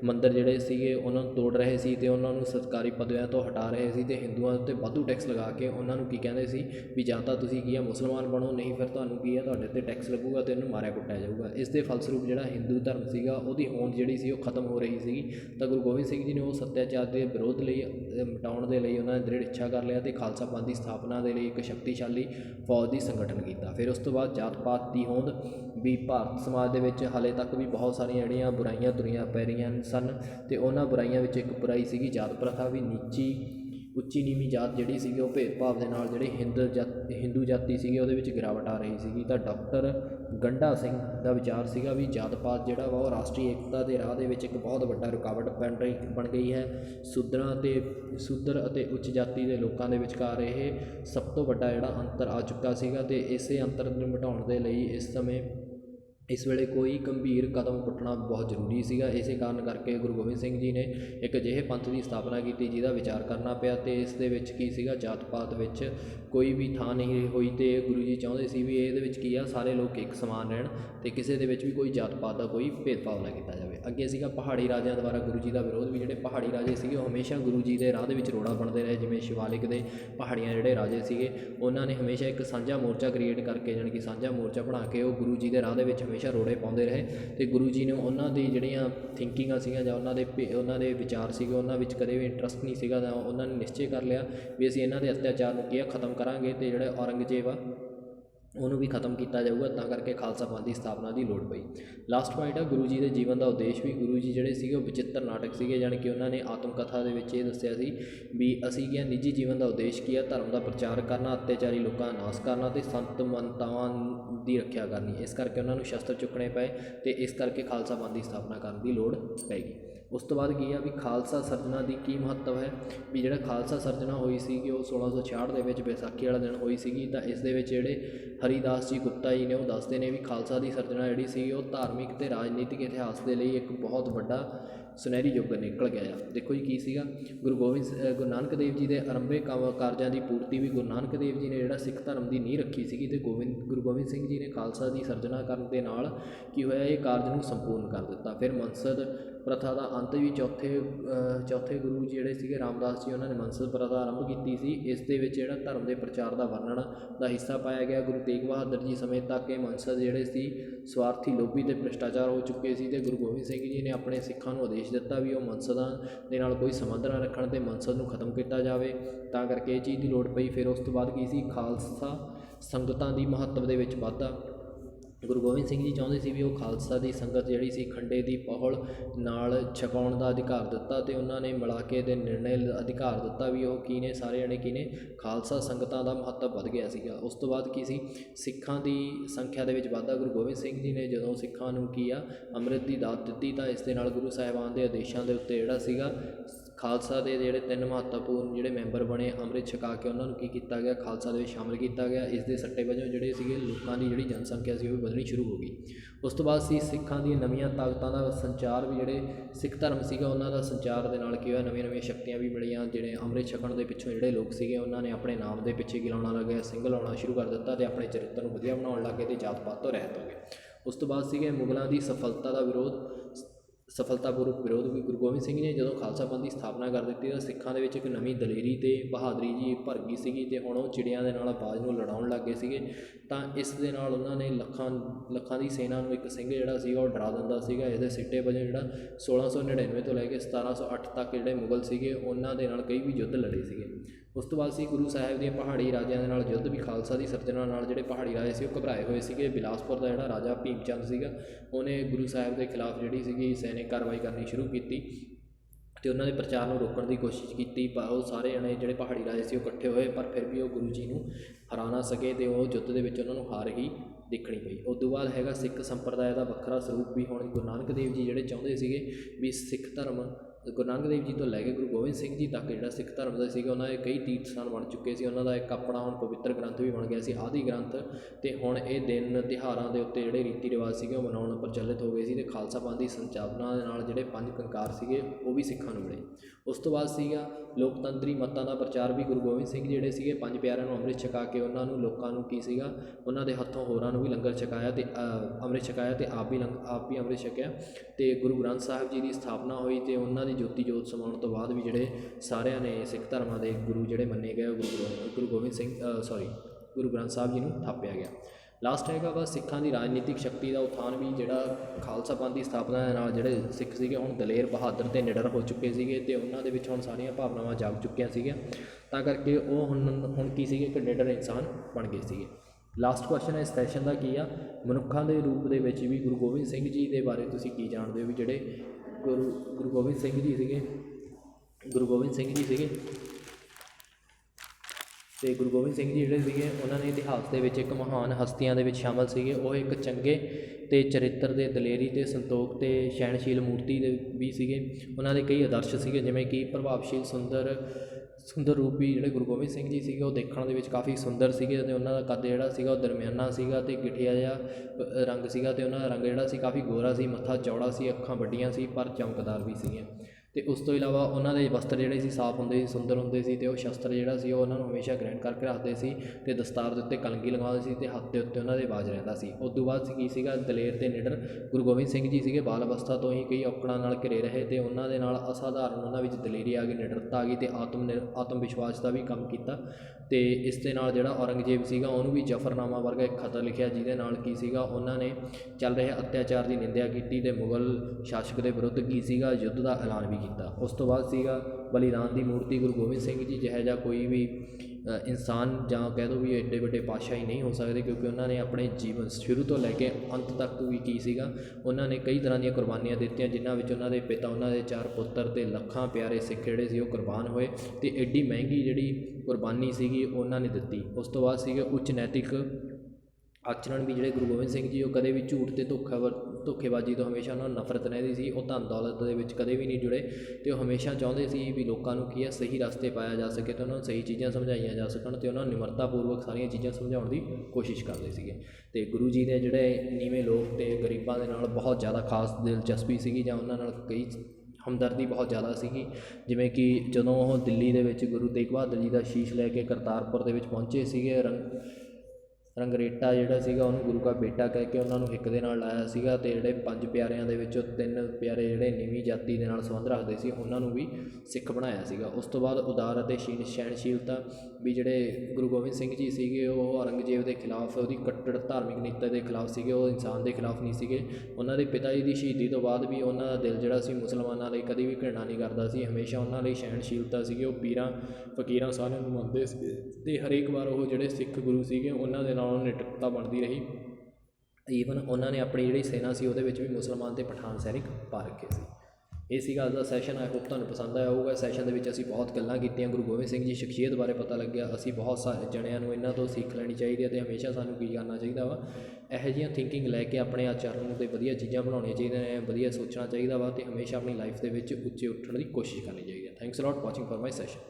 ਮੰਦਰ ਜਿਹੜੇ ਸੀਗੇ, ਉਹਨਾਂ ਨੂੰ ਤੋੜ ਰਹੇ ਸੀ ਤੇ ਉਹਨਾਂ ਨੂੰ ਸਰਕਾਰੀ ਪਦਵੀਆਂ ਤੋਂ ਹਟਾ ਰਹੇ ਸੀ ਤੇ ਹਿੰਦੂਆਂ ਉੱਤੇ ਵਾਧੂ ਟੈਕਸ ਲਗਾ ਕੇ ਉਹਨਾਂ ਨੂੰ ਕੀ ਕਹਿੰਦੇ ਸੀ ਵੀ ਜਾਂ ਤਾਂ ਤੁਸੀਂ ਕੀ ਆ, ਮੁਸਲਮਾਨ ਬਣੋ, ਨਹੀਂ ਫਿਰ ਤੁਹਾਨੂੰ ਕੀ ਆ, ਤੁਹਾਡੇ ਤੇ ਟੈਕਸ ਲੱਗੂਗਾ ਤੇ ਇਹਨੂੰ ਮਾਰਿਆ ਕੁੱਟਿਆ ਜਾਊਗਾ। ਇਸ ਦੇ ਫਲਸਰੂਪ ਜਿਹੜਾ ਹਿੰਦੂ ਧਰਮ ਸੀਗਾ, ਉਹਦੀ ਹੋਂਦ ਜਿਹੜੀ ਸੀ ਉਹ ਖਤਮ ਹੋ ਰਹੀ ਸੀਗੀ, ਤਾਂ ਗੁਰੂ ਗੋਬਿੰਦ ਸਿੰਘ ਜੀ ਨੇ ਉਸ ਅਤਿਆਚਾਰ ਦੇ ਵਿਰੋਧ ਲਈ ਮਿਟਾਉਣ ਦੇ ਲਈ ਉਹਨਾਂ ਨੇ ਦ੍ਰਿੜ ਇੱਛਾ ਕਰ ਲਿਆ ਤੇ ਖਾਲਸਾ ਪੰਥ ਦੀ ਸਥਾਪਨਾ ਦੇ ਲਈ ਇੱਕ ਸ਼ਕਤੀਸ਼ਾਲੀ ਫੌਜ ਦੀ ਸੰਗਠਨ ਕੀਤਾ। ਫਿਰ ਉਸ ਤੋਂ ਬਾਅਦ ਜਾਤ ਪਾਤ ਦੀ ਹੋਂਦ ਵੀ ਭਾਰਤ ਸਮਾਜ ਦੇ ਵਿੱਚ ਹਾਲੇ ਤੱਕ ਵੀ ਬਹੁਤ ਸਾਰੀਆਂ ਜਿਹੜੀਆਂ ਬੁਰਾਈਆਂ ਤੁਰੀਆਂ ਪੈ ਰਹੀਆਂ ਸਨ ਤੇ ਉਹਨਾਂ ਬੁਰਾਈਆਂ ਵਿੱਚ ਇੱਕ ਬੁਰਾਈ ਸੀਗੀ, ਜਾਤ ਪ੍ਰਥਾ ਵੀ ਨੀਚੀ ਉੱਚੀ ਨੀਵੀਂ ਜਾਤ ਜਿਹੜੀ ਸੀਗੀ, ਉਹ ਭੇਦਭਾਵ ਦੇ ਨਾਲ ਜਿਹੜੀ ਹਿੰਦ ਜਾਤ, ਹਿੰਦੂ ਜਾਤੀ ਸੀਗੀ, ਉਹਦੇ ਵਿੱਚ ਗਿਰਾਵਟ ਆ ਰਹੀ ਸੀਗੀ। ਤਾਂ ਡਾਕਟਰ ਗੰਡਾ ਸਿੰਘ ਦਾ ਵਿਚਾਰ ਸੀਗਾ ਵੀ ਜਾਤ ਪਾਤ ਜਿਹੜਾ ਵਾ, ਉਹ ਰਾਸ਼ਟਰੀ ਏਕਤਾ ਦੇ ਰਾਹ ਦੇ ਵਿੱਚ ਇੱਕ ਬਹੁਤ ਵੱਡਾ ਰੁਕਾਵਟ ਬਣ ਰਹੀ, ਬਣ ਗਈ ਹੈ। ਸੂਦਰਾਂ ਅਤੇ ਸੂਦਰ ਅਤੇ ਉੱਚ ਜਾਤੀ ਦੇ ਲੋਕਾਂ ਦੇ ਵਿਚਕਾਰ ਇਹ ਸਭ ਤੋਂ ਵੱਡਾ ਜਿਹੜਾ ਅੰਤਰ ਆ ਚੁੱਕਾ ਸੀਗਾ ਤੇ ਇਸੇ ਅੰਤਰ ਨੂੰ ਮਿਟਾਉਣ ਦੇ ਲਈ ਇਸ ਸਮੇਂ ਇਸ ਵੇਲੇ ਕੋਈ ਗੰਭੀਰ ਕਦਮ ਪੁੱਟਣਾ ਬਹੁਤ ਜ਼ਰੂਰੀ ਸੀਗਾ। ਇਸੇ ਕਾਰਨ ਕਰਕੇ ਗੁਰੂ ਗੋਬਿੰਦ ਸਿੰਘ ਜੀ ਨੇ ਇੱਕ ਅਜਿਹੇ ਪੰਥ ਦੀ ਸਥਾਪਨਾ ਕੀਤੀ ਜਿਹਦਾ ਵਿਚਾਰ ਕਰਨਾ ਪਿਆ ਤੇ ਇਸ ਦੇ ਵਿੱਚ ਕੀ ਸੀਗਾ? ਜਾਤ ਪਾਤ ਵਿੱਚ ਕੋਈ ਵੀ ਥਾਂ ਨਹੀਂ ਹੋਈ ਤੇ ਗੁਰੂ ਜੀ ਚਾਹੁੰਦੇ ਸੀ ਵੀ ਇਹਦੇ ਵਿੱਚ ਕੀ ਆ? ਸਾਰੇ ਲੋਕ ਇੱਕ ਸਮਾਨ ਰਹਿਣ ਤੇ ਕਿਸੇ ਦੇ ਵਿੱਚ ਵੀ ਕੋਈ ਜਾਤ ਪਾਤ ਦਾ ਕੋਈ ਭੇਦਭਾਵ ਨਾ ਕੀਤਾ ਜਾਵੇ। ਅੱਗੇ ਸੀਗਾ ਪਹਾੜੀ ਰਾਜਿਆਂ ਦੁਆਰਾ ਗੁਰੂ ਜੀ ਦਾ ਵਿਰੋਧ ਵੀ ਜਿਹੜੇ ਪਹਾੜੀ ਰਾਜੇ ਸੀਗੇ, ਉਹ ਹਮੇਸ਼ਾ ਗੁਰੂ ਜੀ ਦੇ ਰਾਹ ਦੇ ਵਿੱਚ ਰੋੜਾ ਬਣਦੇ ਰਹੇ, ਜਿਵੇਂ ਸ਼ਿਵਾਲਿਕ ਦੇ ਪਹਾੜੀਆਂ ਜਿਹੜੇ ਰਾਜੇ ਸੀਗੇ, ਉਹਨਾਂ ਨੇ ਹਮੇਸ਼ਾ ਇੱਕ ਸਾਂਝਾ ਮੋਰਚਾ ਕ੍ਰੀਏਟ ਕਰਕੇ ਜਾਣੀ ਕਿ ਸਾਂਝਾ ਮੋਰਚਾ ਬਣਾ ਕੇ ਉਹ ਗੁਰੂ ਜੀ ਦੇ ਰਾਹ ਦੇ ਵਿੱਚ ਹਮੇਸ਼ਾ ਰੋੜੇ ਪਾਉਂਦੇ ਰਹੇ ਅਤੇ ਗੁਰੂ ਜੀ ਨੇ ਉਹਨਾਂ ਦੀ ਜਿਹੜੀਆਂ ਥਿੰਕਿੰਗਾਂ ਸੀਗੀਆਂ ਜਾਂ ਉਹਨਾਂ ਦੇ ਭੇ- ਉਹਨਾਂ ਦੇ ਵਿਚਾਰ ਸੀਗੇ, ਉਹਨਾਂ ਵਿੱਚ ਕਦੇ ਵੀ ਇੰਟਰਸਟ ਨਹੀਂ ਸੀਗਾ ਤਾਂ ਉਹਨਾਂ ਨੇ ਨਿਸ਼ਚੇ ਕਰ ਲਿਆ ਵੀ ਅਸੀਂ ਇਹਨਾਂ ਦੇ ਅਤਿਆਚਾਰ ਨੂੰ ਕੀ ਆ ਖਤਮ ਕਰਾਂਗੇ ਅਤੇ ਜਿਹੜਾ ਔਰੰਗਜ਼ੇਬ ਆ ਉਹਨੂੰ ਵੀ ਖਤਮ ਕੀਤਾ ਜਾਊਗਾ, ਤਾਂ ਕਰਕੇ ਖਾਲਸਾ ਪੰਥ ਦੀ ਸਥਾਪਨਾ ਦੀ ਲੋੜ ਪਈ। ਲਾਸਟ ਪੁਆਇੰਟ ਆ, ਗੁਰੂ ਜੀ ਦੇ ਜੀਵਨ ਦਾ ਉਦੇਸ਼ ਵੀ ਗੁਰੂ ਜੀ ਜਿਹੜੇ ਸੀਗੇ, ਉਹ ਵਿਚਿੱਤਰ ਨਾਟਕ ਸੀਗੇ, ਜਾਣੀ ਕਿ ਉਹਨਾਂ ਨੇ ਆਤਮ ਕਥਾ ਦੇ ਵਿੱਚ ਇਹ ਦੱਸਿਆ ਸੀ ਵੀ ਅਸੀਂ ਕੀ ਨਿੱਜੀ ਜੀਵਨ ਦਾ ਉਦੇਸ਼ ਕੀ ਆ, ਧਰਮ ਦਾ ਪ੍ਰਚਾਰ ਕਰਨਾ, ਅਤਿਆਚਾਰੀ ਲੋਕਾਂ ਦਾ ਨਾਸ਼ ਕਰਨਾ ਤੇ ਸੰਤ ਮੰਤਾਵਾਂ ਦੀ ਰੱਖਿਆ ਕਰਨੀ। ਇਸ ਕਰਕੇ ਉਹਨਾਂ ਨੂੰ ਸ਼ਸਤਰ ਚੁੱਕਣੇ ਪਏ ਤੇ ਇਸ ਕਰਕੇ ਖਾਲਸਾ ਪੰਥ ਦੀ ਸਥਾਪਨਾ ਕਰਨ ਦੀ ਲੋੜ ਪੈਗੀ ਉਸ ਤੋਂ ਬਾਅਦ ਕੀ ਆ ਵੀ ਖਾਲਸਾ ਸਿਰਜਣਾ ਦੀ ਕੀ ਮਹੱਤਵ ਹੈ, ਵੀ ਜਿਹੜਾ ਖਾਲਸਾ ਸਿਰਜਣਾ ਹੋਈ ਸੀ ਕਿ ਉਹ 1666 ਦੇ ਵਿੱਚ ਵਿਸਾਖੀ ਵਾਲਾ ਦਿਨ ਹੋਈ ਸੀਗੀ, ਤਾਂ ਇਸ ਦੇ ਵਿੱਚ ਜਿਹੜੇ ਹਰੀਦਾਸ ਜੀ ਗੁਪਤਾ ਜੀ ਨੇ ਉਹ ਦੱਸਦੇ ਨੇ ਵੀ ਖਾਲਸਾ ਦੀ ਸਿਰਜਣਾ ਜਿਹੜੀ ਸੀ ਉਹ ਧਾਰਮਿਕ ਤੇ ਰਾਜਨੀਤਿਕ ਇਤਿਹਾਸ ਦੇ ਲਈ ਇੱਕ ਬਹੁਤ ਵੱਡਾ ਸੁਨਹਿਰੀ ਯੁੱਗ ਨਿਕਲ ਗਿਆ ਆ। ਦੇਖੋ ਜੀ ਕੀ ਸੀਗਾ, ਗੁਰੂ ਗੋਬਿੰਦ ਸ- ਗੁਰੂ ਨਾਨਕ ਦੇਵ ਜੀ ਦੇ ਆਰੰਭੇ ਕੰਮ ਕਾਰਜਾਂ ਦੀ ਪੂਰਤੀ ਵੀ ਗੁਰੂ ਨਾਨਕ ਦੇਵ ਜੀ ਨੇ ਜਿਹੜਾ ਸਿੱਖ ਧਰਮ ਦੀ ਨੀਂਹ ਰੱਖੀ ਸੀਗੀ ਤੇ ਗੋਬਿੰਦ, ਗੁਰੂ ਗੋਬਿੰਦ ਸਿੰਘ ਜੀ ਨੇ ਖਾਲਸਾ ਦੀ ਸਿਰਜਣਾ ਕਰਨ ਦੇ ਨਾਲ ਕੀ ਹੋਇਆ, ਇਹ ਕਾਰਜ ਨੂੰ ਸੰਪੂਰਨ ਕਰ ਦਿੱਤਾ। ਫਿਰ ਮਨਸਦ ਪ੍ਰਥਾ ਦਾ ਅੰਤ ਵੀ ਚੌਥੇ ਚੌਥੇ ਗੁਰੂ ਜਿਹੜੇ ਸੀਗੇ ਰਾਮਦਾਸ ਜੀ, ਉਹਨਾਂ ਨੇ ਮਨਸਦ ਪ੍ਰਥਾ ਆਰੰਭ ਕੀਤੀ ਸੀ। ਇਸ ਦੇ ਵਿੱਚ ਜਿਹੜਾ ਧਰਮ ਦੇ ਪ੍ਰਚਾਰ ਦਾ ਵਰਣਨ ਦਾ ਹਿੱਸਾ ਪਾਇਆ ਗਿਆ। ਗੁਰੂ ਤੇਗ ਬਹਾਦਰ ਜੀ ਸਮੇਂ ਤੱਕ ਇਹ ਮਨਸਦ ਜਿਹੜੇ ਸੀ, ਸਵਾਰਥੀ ਲੋਭੀ ਤੇ ਭ੍ਰਿਸ਼ਟਾਚਾਰ ਹੋ ਚੁੱਕੇ ਸੀ ਤੇ ਗੁਰੂ ਗੋਬਿੰਦ ਸਿੰਘ ਜੀ ਨੇ ਆਪਣੇ ਸਿੱਖਾਂ ਨੂੰ ਆਦੇਸ਼ ਦਿੱਤਾ ਵੀ ਉਹ ਮਨਸਦਾਂ ਦੇ ਨਾਲ ਕੋਈ ਸੰਬੰਧ ਨਾ ਰੱਖਣ ਤੇ ਮਨਸਦ ਨੂੰ ਖਤਮ ਕੀਤਾ ਜਾਵੇ। ਤਾਂ ਕਰਕੇ ਇਹ ਚੀਜ਼ ਦੀ ਲੋੜ ਪਈ। ਫਿਰ ਉਸ ਤੋਂ ਬਾਅਦ ਕੀ ਸੀ? ਖਾਲਸਾ ਸੰਗਤਾਂ ਦੀ ਮਹੱਤਵ ਦੇ ਵਿੱਚ ਵਾਧਾ ਗੁਰੂ ਗੋਬਿੰਦ ਸਿੰਘ ਜੀ ਚਾਹੁੰਦੇ ਸੀ ਵੀ ਉਹ ਖਾਲਸਾ ਦੀ ਸੰਗਤ ਜਿਹੜੀ ਸੀ ਖੰਡੇ ਦੀ ਪਹੁਲ ਨਾਲ ਛਕਾਉਣ ਦਾ ਅਧਿਕਾਰ ਦਿੱਤਾ ਤੇ ਉਹਨਾਂ ਨੇ ਮਿਲਾਕੇ ਦੇ ਨਿਰਣੇ ਅਧਿਕਾਰ ਦਿੱਤਾ ਵੀ ਉਹ ਕੀ ਨੇ ਸਾਰੇ ਜਣੇ ਕੀ ਨੇ ਖਾਲਸਾ ਸੰਗਤਾਂ ਦਾ ਮਹੱਤਵ ਵੱਧ ਗਿਆ ਸੀਗਾ। ਉਸ ਤੋਂ ਬਾਅਦ ਕੀ ਸੀ? ਸਿੱਖਾਂ ਦੀ ਸੰਖਿਆ ਦੇ ਵਿੱਚ ਵਾਧਾ ਗੁਰੂ ਗੋਬਿੰਦ ਸਿੰਘ ਜੀ ਨੇ ਜਦੋਂ ਸਿੱਖਾਂ ਨੂੰ ਕੀ ਆ? ਅੰਮ੍ਰਿਤ ਦੀ ਦਾਤ ਦਿੱਤੀ ਤਾਂ ਇਸ ਦੇ ਨਾਲ ਗੁਰੂ ਸਾਹਿਬਾਨ ਦੇ ਆਦੇਸ਼ਾਂ ਦੇ ਉੱਤੇ ਜਿਹੜਾ ਸੀਗਾ ਖਾਲਸਾ ਦੇ ਜਿਹੜੇ ਤਿੰਨ ਮਹੱਤਵਪੂਰਨ ਜਿਹੜੇ ਮੈਂਬਰ ਬਣੇ ਅੰਮ੍ਰਿਤ ਛਕਾ ਕੇ ਉਹਨਾਂ ਨੂੰ ਕੀ ਕੀਤਾ ਗਿਆ? ਖਾਲਸਾ ਦੇ ਵਿੱਚ ਸ਼ਾਮਲ ਕੀਤਾ ਗਿਆ। ਇਸ ਦੇ ਸੱਟੇ ਵਜੋਂ ਜਿਹੜੇ ਸੀਗੇ ਲੋਕਾਂ ਦੀ ਜਿਹੜੀ ਜਨਸੰਖਿਆ ਸੀ ਉਹ ਵੀ ਵਧਣੀ ਸ਼ੁਰੂ ਹੋ ਗਈ। ਉਸ ਤੋਂ ਬਾਅਦ ਸੀ ਸਿੱਖਾਂ ਦੀਆਂ ਨਵੀਆਂ ਤਾਕਤਾਂ ਦਾ ਸੰਚਾਰ ਵੀ ਜਿਹੜੇ ਸਿੱਖ ਧਰਮ ਸੀਗਾ ਉਹਨਾਂ ਦਾ ਸੰਚਾਰ ਦੇ ਨਾਲ ਕੀ ਹੋਇਆ? ਨਵੀਆਂ ਨਵੀਆਂ ਸ਼ਕਤੀਆਂ ਵੀ ਮਿਲੀਆਂ। ਜਿਹੜੇ ਅੰਮ੍ਰਿਤ ਛਕਣ ਦੇ ਪਿੱਛੋਂ ਜਿਹੜੇ ਲੋਕ ਸੀਗੇ ਉਹਨਾਂ ਨੇ ਆਪਣੇ ਨਾਮ ਦੇ ਪਿੱਛੇ ਗਿਲਾਉਣਾ ਲਾਉਣਾ ਲੱਗੇ ਸਿੰਘ ਲਾਉਣਾ ਸ਼ੁਰੂ ਕਰ ਦਿੱਤਾ ਤੇ ਆਪਣੇ ਚਰਿੱਤਰ ਨੂੰ ਵਧੀਆ ਬਣਾਉਣ ਲੱਗੇ ਤੇ ਜਾਤ ਪਾਤ ਤੋਂ ਰਹਿਤ ਹੋ ਗਏ। ਉਸ ਤੋਂ ਬਾਅਦ ਸੀਗੇ ਮੁਗਲਾਂ ਦੀ ਸਫਲਤਾ ਦਾ ਵਿਰੋਧ। ਸਫਲਤਾਪੂਰਵਕ ਵਿਰੋਧ ਵੀ ਗੁਰੂ ਗੋਬਿੰਦ ਸਿੰਘ ਜੀ ਨੇ ਜਦੋਂ ਖਾਲਸਾ ਪੰਥ ਦੀ ਸਥਾਪਨਾ ਕਰ ਦਿੱਤੀ, ਤਾਂ ਸਿੱਖਾਂ ਦੇ ਵਿੱਚ ਇੱਕ ਨਵੀਂ ਦਲੇਰੀ ਤੇ ਬਹਾਦਰੀ ਜੀ ਭਰ ਗਈ ਸੀਗੀ ਤੇ ਹੁਣ ਉਹ ਚਿੜੀਆਂ ਦੇ ਨਾਲ ਆਵਾਜ਼ ਨੂੰ ਲੜਾਉਣ ਲੱਗ ਗਏ ਸੀਗੇ। ਤਾਂ ਇਸ ਦੇ ਨਾਲ ਉਹਨਾਂ ਨੇ ਲੱਖਾਂ ਲੱਖਾਂ ਦੀ ਸੈਨਾ ਨੂੰ ਇੱਕ ਸਿੰਘ ਜਿਹੜਾ ਸੀਗਾ ਉਹ ਡਰਾ ਦਿੰਦਾ ਸੀਗਾ। ਇਹਦੇ ਸਿੱਟੇ ਵਜੋਂ ਜਿਹੜਾ 1699 ਤੋਂ ਲੈ ਕੇ 1708 ਤੱਕ ਜਿਹੜੇ ਮੁਗਲ ਸੀਗੇ, ਉਹਨਾਂ ਦੇ ਨਾਲ ਕਈ ਵੀ ਯੁੱਧ ਲੜੇ ਸੀਗੇ। ਉਸ ਤੋਂ ਬਾਅਦ ਸੀ ਗੁਰੂ ਸਾਹਿਬ ਦੀਆਂ ਪਹਾੜੀ ਰਾਜਿਆਂ ਦੇ ਨਾਲ ਯੁੱਧ ਵੀ, ਖਾਲਸਾ ਦੀ ਸਿਰਜਣਾ ਨਾਲ ਜਿਹੜੇ ਪਹਾੜੀ ਰਾਜੇ ਸੀ ਉਹ ਘਬਰਾਏ ਹੋਏ ਸੀਗੇ। ਬਿਲਾਸਪੁਰ ਦਾ ਜਿਹੜਾ ਰਾਜਾ ਭੀਮ ਚੰਦ ਸੀਗਾ, ਉਹਨੇ ਗੁਰੂ ਸਾਹਿਬ ਦੇ ਖਿਲਾਫ ਜਿਹੜੀ ਸੀਗੀ ਸੈਨਿਕ ਕਾਰਵਾਈ ਕਰਨੀ ਸ਼ੁਰੂ ਕੀਤੀ ਤੇ ਉਹਨਾਂ ਦੇ ਪ੍ਰਚਾਰ ਨੂੰ ਰੋਕਣ ਦੀ ਕੋਸ਼ਿਸ਼ ਕੀਤੀ। ਪਰ ਉਹ ਸਾਰੇ ਜਣੇ ਜਿਹੜੇ ਪਹਾੜੀ ਰਾਜੇ ਸੀ ਉਹ ਇਕੱਠੇ ਹੋਏ, ਪਰ ਫਿਰ ਵੀ ਉਹ ਗੁਰੂ ਜੀ ਨੂੰ ਹਰਾ ਨਾ ਸਕੇ ਤੇ ਉਹ ਯੁੱਧ ਦੇ ਵਿੱਚ ਉਹਨਾਂ ਨੂੰ ਹਾਰ ਹੀ ਦੇਖਣੀ ਪਈ। ਉਸ ਤੋਂ ਬਾਅਦ ਹੈਗਾ ਸਿੱਖ ਸੰਪਰਦਾਇ ਦਾ ਵੱਖਰਾ ਸਰੂਪ ਵੀ ਹੁਣ ਗੁਰੂ ਨਾਨਕ ਦੇਵ ਜੀ ਜਿਹੜੇ ਚਾਹੁੰਦੇ ਸੀਗੇ ਵੀ ਸਿੱਖ ਧਰਮ ਗੁਰੂ ਨਾਨਕ ਦੇਵ ਜੀ ਤੋਂ ਲੈ ਕੇ ਗੁਰੂ ਗੋਬਿੰਦ ਸਿੰਘ ਜੀ ਤੱਕ ਜਿਹੜਾ ਸਿੱਖ ਧਰਮ ਦਾ ਸੀਗਾ, ਉਹਨਾਂ ਦੇ ਕਈ ਤੀਰਥ ਸਥਾਨ ਬਣ ਚੁੱਕੇ ਸੀ, ਉਹਨਾਂ ਦਾ ਇੱਕ ਆਪਣਾ ਹੁਣ ਪਵਿੱਤਰ ਗ੍ਰੰਥ ਵੀ ਬਣ ਗਿਆ ਸੀ, ਆਦਿ ਗ੍ਰੰਥ, ਤੇ ਹੁਣ ਇਹ ਦਿਨ ਤਿਉਹਾਰਾਂ ਦੇ ਉੱਤੇ ਜਿਹੜੇ ਰੀਤੀ ਰਿਵਾਜ ਸੀਗੇ, ਉਹ ਮਨਾਉਣ ਪ੍ਰਚਲਿਤ ਹੋ ਗਏ ਸੀ, ਤੇ ਖਾਲਸਾ ਪੰਥ ਦੀ ਸੰਚਾਲਨਾ ਦੇ ਨਾਲ ਜਿਹੜੇ ਪੰਜ ਕੰਕਾਰ ਸੀਗੇ, ਉਹ ਵੀ ਸਿੱਖਾਂ ਨੂੰ ਮਿਲੇ। ਉਸ ਤੋਂ ਬਾਅਦ ਸੀਗਾ ਲੋਕਤੰਤਰੀ ਮਤਾਂ ਦਾ ਪ੍ਰਚਾਰ ਵੀ ਗੁਰੂ ਗੋਬਿੰਦ ਸਿੰਘ ਜਿਹੜੇ ਸੀਗੇ, ਪੰਜ ਪਿਆਰਿਆਂ ਨੂੰ ਅੰਮ੍ਰਿਤ ਛਕਾ ਕੇ ਉਹਨਾਂ ਨੂੰ ਲੋਕਾਂ ਨੂੰ ਕੀ ਸੀਗਾ, ਉਹਨਾਂ ਦੇ ਹੱਥੋਂ ਹੋਰਾਂ ਨੂੰ ਵੀ ਲੰਗਰ ਛਕਾਇਆ ਤੇ ਅੰਮ੍ਰਿਤ ਛਕਾਇਆ ਤੇ ਆਪ ਵੀ ਲੰਗ, ਆਪ ਵੀ ਅੰਮ੍ਰਿਤ ਛਕਿਆ। ਤੇ ਗੁਰੂ ਗ੍ਰੰਥ ਸਾਹਿਬ ਜੀ ਦੀ ਸਥਾਪਨਾ ਹੋਈ ਤੇ ਉਹਨਾਂ ਦੀ ਜੋਤੀ ਜੋਤ ਸਮਾਉਣ ਤੋਂ ਬਾਅਦ ਵੀ ਜਿਹੜੇ ਸਾਰਿਆਂ ਨੇ ਸਿੱਖ ਧਰਮਾਂ ਦੇ ਗੁਰੂ ਜਿਹੜੇ ਮੰਨੇ ਗਏ, ਉਹ ਗੁਰੂ ਗ੍ਰੰ- ਗੁਰੂ ਗੋਬਿੰਦ ਸਿੰਘ ਸੌਰੀ ਗੁਰੂ ਗ੍ਰੰਥ ਸਾਹਿਬ ਜੀ ਨੂੰ ਥਾਪਿਆ ਗਿਆ। ਲਾਸਟ ਹੈਗਾ ਵਾ ਸਿੱਖਾਂ ਦੀ ਰਾਜਨੀਤਿਕ ਸ਼ਕਤੀ ਦਾ ਉਥਾਨ ਵੀ ਜਿਹੜਾ ਖਾਲਸਾ ਪੰਥ ਦੀ ਸਥਾਪਨਾ ਦੇ ਨਾਲ ਜਿਹੜੇ ਸਿੱਖ ਸੀਗੇ, ਹੁਣ ਦਲੇਰ ਬਹਾਦਰ ਤੇ ਨਿਡਰ ਹੋ ਚੁੱਕੇ ਸੀਗੇ ਤੇ ਉਹਨਾਂ ਦੇ ਵਿੱਚ ਹੁਣ ਸਾਰੀਆਂ ਭਾਵਨਾਵਾਂ ਜਾਗ ਚੁੱਕੀਆਂ ਸੀਗੀਆਂ। ਤਾਂ ਕਰਕੇ ਉਹ ਹੁਣ ਹੁਣ ਕੀ ਸੀਗੇ? ਇੱਕ ਨਿਡਰ ਇਨਸਾਨ ਬਣ ਗਏ ਸੀਗੇ। ਲਾਸਟ ਕੁਐਸਚਨ ਹੈ, ਇਸ ਸੈਸ਼ਨ ਦਾ ਕੀ ਆ? ਮਨੁੱਖਾਂ ਦੇ ਰੂਪ ਦੇ ਵਿੱਚ ਵੀ ਗੁਰੂ ਗੋਬਿੰਦ ਸਿੰਘ ਜੀ ਦੇ ਬਾਰੇ ਤੁਸੀਂ ਕੀ ਜਾਣਦੇ ਹੋ ਵੀ ਜਿਹੜੇ ਗੁਰੂ ਗੁਰੂ ਗੋਬਿੰਦ ਸਿੰਘ ਜੀ ਸੀਗੇ। ਗੁਰੂ ਗੋਬਿੰਦ ਸਿੰਘ ਜੀ ਸੀਗੇ। ਅਤੇ ਗੁਰੂ ਗੋਬਿੰਦ ਸਿੰਘ ਜੀ ਜਿਹੜੇ ਸੀਗੇ ਉਹਨਾਂ ਨੇ ਇਤਿਹਾਸ ਦੇ ਵਿੱਚ ਇੱਕ ਮਹਾਨ ਹਸਤੀਆਂ ਦੇ ਵਿੱਚ ਸ਼ਾਮਲ ਸੀਗੇ। ਉਹ ਇੱਕ ਚੰਗੇ ਅਤੇ ਚਰਿੱਤਰ ਦੇ ਦਲੇਰੀ ਅਤੇ ਸੰਤੋਖ ਅਤੇ ਸਹਿਣਸ਼ੀਲ ਮੂਰਤੀ ਦੇ ਵੀ ਸੀਗੇ। ਉਹਨਾਂ ਦੇ ਕਈ ਆਦਰਸ਼ ਸੀਗੇ ਜਿਵੇਂ ਕਿ ਪ੍ਰਭਾਵਸ਼ੀਲ ਸੁੰਦਰ ਸੁੰਦਰ ਰੂਪ ਵੀ ਜਿਹੜੇ ਗੁਰੂ ਗੋਬਿੰਦ ਸਿੰਘ ਜੀ ਸੀਗੇ ਉਹ ਦੇਖਣ ਦੇ ਵਿੱਚ ਕਾਫੀ ਸੁੰਦਰ ਸੀਗੇ ਅਤੇ ਉਹਨਾਂ ਦਾ ਕੱਦ ਜਿਹੜਾ ਸੀਗਾ ਉਹ ਦਰਮਿਆਨਾ ਸੀਗਾ ਅਤੇ ਗਿੱਠਿਆ ਜਿਹਾ ਅ, ਰੰਗ ਸੀਗਾ ਅਤੇ ਉਹਨਾਂ ਦਾ ਰੰਗ ਜਿਹੜਾ ਸੀ ਕਾਫੀ ਗੋਰਾ ਸੀ ਮੱਥਾ ਚੌੜਾ ਸੀ ਅੱਖਾਂ ਵੱਡੀਆਂ ਸੀ ਪਰ ਚਮਕਦਾਰ ਵੀ ਸੀਗੀਆਂ। ਅਤੇ ਉਸ ਤੋਂ ਇਲਾਵਾ ਉਹਨਾਂ ਦੇ ਵਸਤਰ ਜਿਹੜੇ ਸੀ, ਸਾਫ਼ ਹੁੰਦੇ ਸੀ, ਸੁੰਦਰ ਹੁੰਦੇ ਸੀ ਅਤੇ ਉਹ ਸ਼ਸਤਰ ਜਿਹੜਾ ਸੀ, ਉਹ ਉਹਨਾਂ ਨੂੰ ਹਮੇਸ਼ਾ ਗ੍ਰਹਿਣ ਕਰਕੇ ਰੱਖਦੇ ਸੀ ਅਤੇ ਦਸਤਾਰ ਦੇ ਉੱਤੇ ਕਲੰਗੀ ਲਗਾਉਂਦੇ ਸੀ ਅਤੇ ਹੱਥ ਦੇ ਉੱਤੇ ਉਹਨਾਂ ਦੇ ਬਾਜ ਰਹਿੰਦਾ ਸੀ। ਉਸ ਤੋਂ ਬਾਅਦ ਕੀ ਸੀਗਾ, ਦਲੇਰ ਤੇ ਨਿਡਰ ਗੁਰੂ ਗੋਬਿੰਦ ਸਿੰਘ ਜੀ ਸੀਗੇ, ਬਾਲ ਅਵਸਥਾ ਤੋਂ ਹੀ ਕਈ ਔਕੜਾਂ ਨਾਲ ਘਿਰੇ ਰਹੇ ਅਤੇ ਉਹਨਾਂ ਦੇ ਨਾਲ ਅਸਾਧਾਰਨ ਉਹਨਾਂ ਵਿੱਚ ਦਲੇਰੀ ਆ ਗਈ, ਨਿਡਰਤਾ ਆ ਗਈ ਅਤੇ ਆਤਮ ਨਿਰ ਆਤਮ ਵਿਸ਼ਵਾਸ ਦਾ ਵੀ ਕੰਮ ਕੀਤਾ ਅਤੇ ਇਸ ਦੇ ਨਾਲ ਜਿਹੜਾ ਔਰੰਗਜ਼ੇਬ ਸੀਗਾ, ਉਹਨੂੰ ਵੀ ਜਫਰਨਾਮਾ ਵਰਗਾ ਇੱਕ ਖਤ ਲਿਖਿਆ ਜਿਹਦੇ ਨਾਲ ਕੀ ਸੀਗਾ, ਉਹਨਾਂ ਨੇ ਚੱਲ ਰਹੇ ਅਤਿਆਚਾਰ ਦੀ ਨਿੰਦਿਆ ਕੀਤੀ ਅਤੇ ਮੁਗਲ ਸ਼ਾਸਕ ਦੇ ਵਿਰੁੱਧ ਕੀ ਸੀਗਾ, ਯੁੱਧ ਦਾ ਐਲਾਨ ਵੀ ਕੀਤਾ। ਉਸ ਤੋਂ ਬਾਅਦ ਸੀਗਾ ਬਲੀਦਾਨ ਦੀ ਮੂਰਤੀ ਗੁਰੂ ਗੋਬਿੰਦ ਸਿੰਘ ਜੀ, ਜਿਹੋ ਜਿਹਾ ਕੋਈ ਵੀ ਇਨਸਾਨ ਜਾਂ ਕਹਿ ਦੋ ਵੀ ਐਡੇ ਵੱਡੇ ਪਾਤਸ਼ਾਹ ਹੀ ਨਹੀਂ ਹੋ ਸਕਦੇ, ਕਿਉਂਕਿ ਉਹਨਾਂ ਨੇ ਆਪਣੇ ਜੀਵਨ ਸ਼ੁਰੂ ਤੋਂ ਲੈ ਕੇ ਅੰਤ ਤੱਕ ਵੀ ਕੀ ਸੀਗਾ, ਉਹਨਾਂ ਨੇ ਕਈ ਤਰ੍ਹਾਂ ਦੀਆਂ ਕੁਰਬਾਨੀਆਂ ਦਿੱਤੀਆਂ, ਜਿਨ੍ਹਾਂ ਵਿੱਚ ਉਹਨਾਂ ਦੇ ਪਿਤਾ, ਉਹਨਾਂ ਦੇ ਚਾਰ ਪੁੱਤਰ ਤੇ ਲੱਖਾਂ ਪਿਆਰੇ ਸਿੱਖ ਜਿਹੜੇ ਸੀ ਉਹ ਕੁਰਬਾਨ ਹੋਏ ਤੇ ਐਡੀ ਮਹਿੰਗੀ ਜਿਹੜੀ ਕੁਰਬਾਨੀ ਸੀਗੀ ਉਹਨਾਂ ਨੇ ਦਿੱਤੀ। ਉਸ ਤੋਂ ਬਾਅਦ ਸੀਗੇ ਉੱਚ ਨੈਤਿਕ ਆਚਰਣ ਵੀ ਜਿਹੜੇ ਗੁਰੂ ਗੋਬਿੰਦ ਸਿੰਘ ਜੀ, ਉਹ ਕਦੇ ਵੀ ਝੂਠ ਤੇ ਧੋਖਾ ਧੋਖੇਬਾਜ਼ੀ ਤੋਂ ਹਮੇਸ਼ਾ ਉਹਨਾਂ ਨੂੰ ਨਫ਼ਰਤ ਰਹਿੰਦੀ ਸੀ, ਉਹ ਧਨ ਦੌਲਤ ਦੇ ਵਿੱਚ ਕਦੇ ਵੀ ਨਹੀਂ ਜੁੜੇ ਤੇ ਉਹ ਹਮੇਸ਼ਾ ਚਾਹੁੰਦੇ ਸੀ ਵੀ ਲੋਕਾਂ ਨੂੰ ਕੀ ਹੈ, ਸਹੀ ਰਸਤੇ ਪਾਇਆ ਜਾ ਸਕੇ ਤੇ ਉਹਨਾਂ ਨੂੰ ਸਹੀ ਚੀਜ਼ਾਂ ਸਮਝਾਈਆਂ ਜਾ ਸਕਣ ਤੇ ਉਹਨਾਂ ਨੂੰ ਨਿਮਰਤਾਪੂਰਵਕ ਸਾਰੀਆਂ ਚੀਜ਼ਾਂ ਸਮਝਾਉਣ ਦੀ ਕੋਸ਼ਿਸ਼ ਕਰਦੇ ਸੀਗੇ। ਤੇ ਗੁਰੂ ਜੀ ਦੇ ਜਿਹੜੇ ਨੀਵੇਂ ਲੋਕ ਤੇ ਗਰੀਬਾਂ ਦੇ ਨਾਲ ਬਹੁਤ ਜ਼ਿਆਦਾ ਖਾਸ ਦਿਲਚਸਪੀ ਸੀਗੀ ਜਾਂ ਉਹਨਾਂ ਨਾਲ ਕਈ ਹਮਦਰਦੀ ਬਹੁਤ ਜ਼ਿਆਦਾ ਸੀਗੀ, ਜਿਵੇਂ ਕਿ ਜਦੋਂ ਉਹ ਦਿੱਲੀ ਦੇ ਵਿੱਚ ਗੁਰੂ ਤੇਗ ਬਹਾਦਰ ਜੀ ਦਾ ਸ਼ੀਸ਼ ਲੈ ਕੇ ਕਰਤਾਰਪੁਰ ਦੇ ਵਿੱਚ ਪਹੁੰਚੇ ਸੀਗੇ ਰੰਗ ਰੰਗਰੇਟਾ ਜਿਹੜਾ ਸੀਗਾ ਉਹਨੂੰ ਗੁਰੂ ਕਾ ਬੇਟਾ ਕਹਿ ਕੇ ਉਹਨਾਂ ਨੂੰ ਹਿੱਕ ਦੇ ਨਾਲ ਲਾਇਆ ਸੀਗਾ ਤੇ ਜਿਹੜੇ ਪੰਜ ਪਿਆਰਿਆਂ ਦੇ ਵਿੱਚੋਂ ਤਿੰਨ ਪਿਆਰੇ ਜਿਹੜੇ ਨੀਵੀਂ ਜਾਤੀ ਦੇ ਨਾਲ ਸੰਬੰਧ ਰੱਖਦੇ ਸੀ, ਉਹਨਾਂ ਨੂੰ ਵੀ ਸਿੱਖ ਬਣਾਇਆ ਸੀਗਾ। ਉਸ ਤੋਂ ਬਾਅਦ ਉਦਾਰ ਅਤੇ ਸ਼ੀਨ ਸਹਿਣਸ਼ੀਲਤਾ ਵੀ ਜਿਹੜੇ ਗੁਰੂ ਗੋਬਿੰਦ ਸਿੰਘ ਜੀ ਸੀਗੇ, ਉਹ ਔਰੰਗਜ਼ੇਬ ਦੇ ਖਿਲਾਫ, ਉਹਦੀ ਕੱਟੜ ਧਾਰਮਿਕ ਨੀਤੀ ਦੇ ਖਿਲਾਫ ਸੀਗੇ, ਉਹ ਇਨਸਾਨ ਦੇ ਖਿਲਾਫ ਨਹੀਂ ਸੀਗੇ। ਉਹਨਾਂ ਦੇ ਪਿਤਾ ਜੀ ਦੀ ਸ਼ਹੀਦੀ ਤੋਂ ਬਾਅਦ ਵੀ ਉਹਨਾਂ ਦਾ ਦਿਲ ਜਿਹੜਾ ਸੀ ਮੁਸਲਮਾਨਾਂ ਲਈ ਕਦੀ ਵੀ ਘৃਣਾ ਨਹੀਂ ਕਰਦਾ ਸੀ, ਹਮੇਸ਼ਾ ਉਹਨਾਂ ਲਈ ਸਹਿਣਸ਼ੀਲਤਾ ਸੀਗੀ। ਉਹ ਪੀਰਾਂ, ਫਕੀਰਾਂ ਸਾਰਿਆਂ ਨੂੰ ਮੰਨਦੇ ਸੀ ਤੇ ਹਰੇਕ ਵਾਰ ਉਹ ਜਿਹੜੇ ਸਿੱਖ ਗੁਰੂ ਸੀਗੇ, ਉਹਨਾਂ ਦੇ ਨਾਲ ਨਿਟਕਤਾ ਬਣਦੀ ਰਹੀ। ਈਵਨ ਉਹਨਾਂ ਨੇ ਆਪਣੀ ਜਿਹੜੀ ਸੈਨਾ ਸੀ, ਉਹਦੇ ਵਿੱਚ ਵੀ ਮੁਸਲਮਾਨ ਤੇ ਪਠਾਨ ਸੈਨਿਕ ਪਾ ਰੱਖੇ ਸੀ। ਇਹ ਸੀਗਾ ਅੱਜ ਦਾ ਸੈਸ਼ਨ ਆਈ ਹੋਪ ਤੁਹਾਨੂੰ ਪਸੰਦ ਆਇਆ ਹੋਊਗਾ। ਸੈਸ਼ਨ ਦੇ ਵਿੱਚ ਅਸੀਂ ਬਹੁਤ ਗੱਲਾਂ ਕੀਤੀਆਂ। ਗੁਰੂ ਗੋਬਿੰਦ ਸਿੰਘ ਜੀ ਸ਼ਖਸੀਅਤ ਬਾਰੇ ਪਤਾ ਲੱਗਿਆ। ਅਸੀਂ ਬਹੁਤ ਸਾਰੇ ਜਣਿਆਂ ਨੂੰ ਇਹਨਾਂ ਤੋਂ ਸਿੱਖ ਲੈਣੀ ਚਾਹੀਦੀ ਹੈ ਤੇ ਹਮੇਸ਼ਾ ਸਾਨੂੰ ਕੀ ਕਰਨਾ ਚਾਹੀਦਾ ਵਾ? ਇਹੋ ਜਿਹੀਆਂ ਥਿੰਕਿੰਗ ਲੈ ਕੇ ਆਪਣੇ ਆਚਰਨ ਨੂੰ ਤੇ ਵਧੀਆ ਚੀਜ਼ਾਂ ਬਣਾਉਣੀਆਂ ਚਾਹੀਦੀਆਂ ਨੇ, ਵਧੀਆ ਸੋਚਣਾ ਚਾਹੀਦਾ ਵਾ ਤੇ ਹਮੇਸ਼ਾ ਆਪਣੀ ਲਾਈਫ ਦੇ ਵਿੱਚ ਉੱਚੇ ਉੱਠਣ ਦੀ ਕੋਸ਼ਿਸ਼ ਕਰਨੀ ਚਾਹੀਦੀ ਹੈ। Thanks a lot watching for my session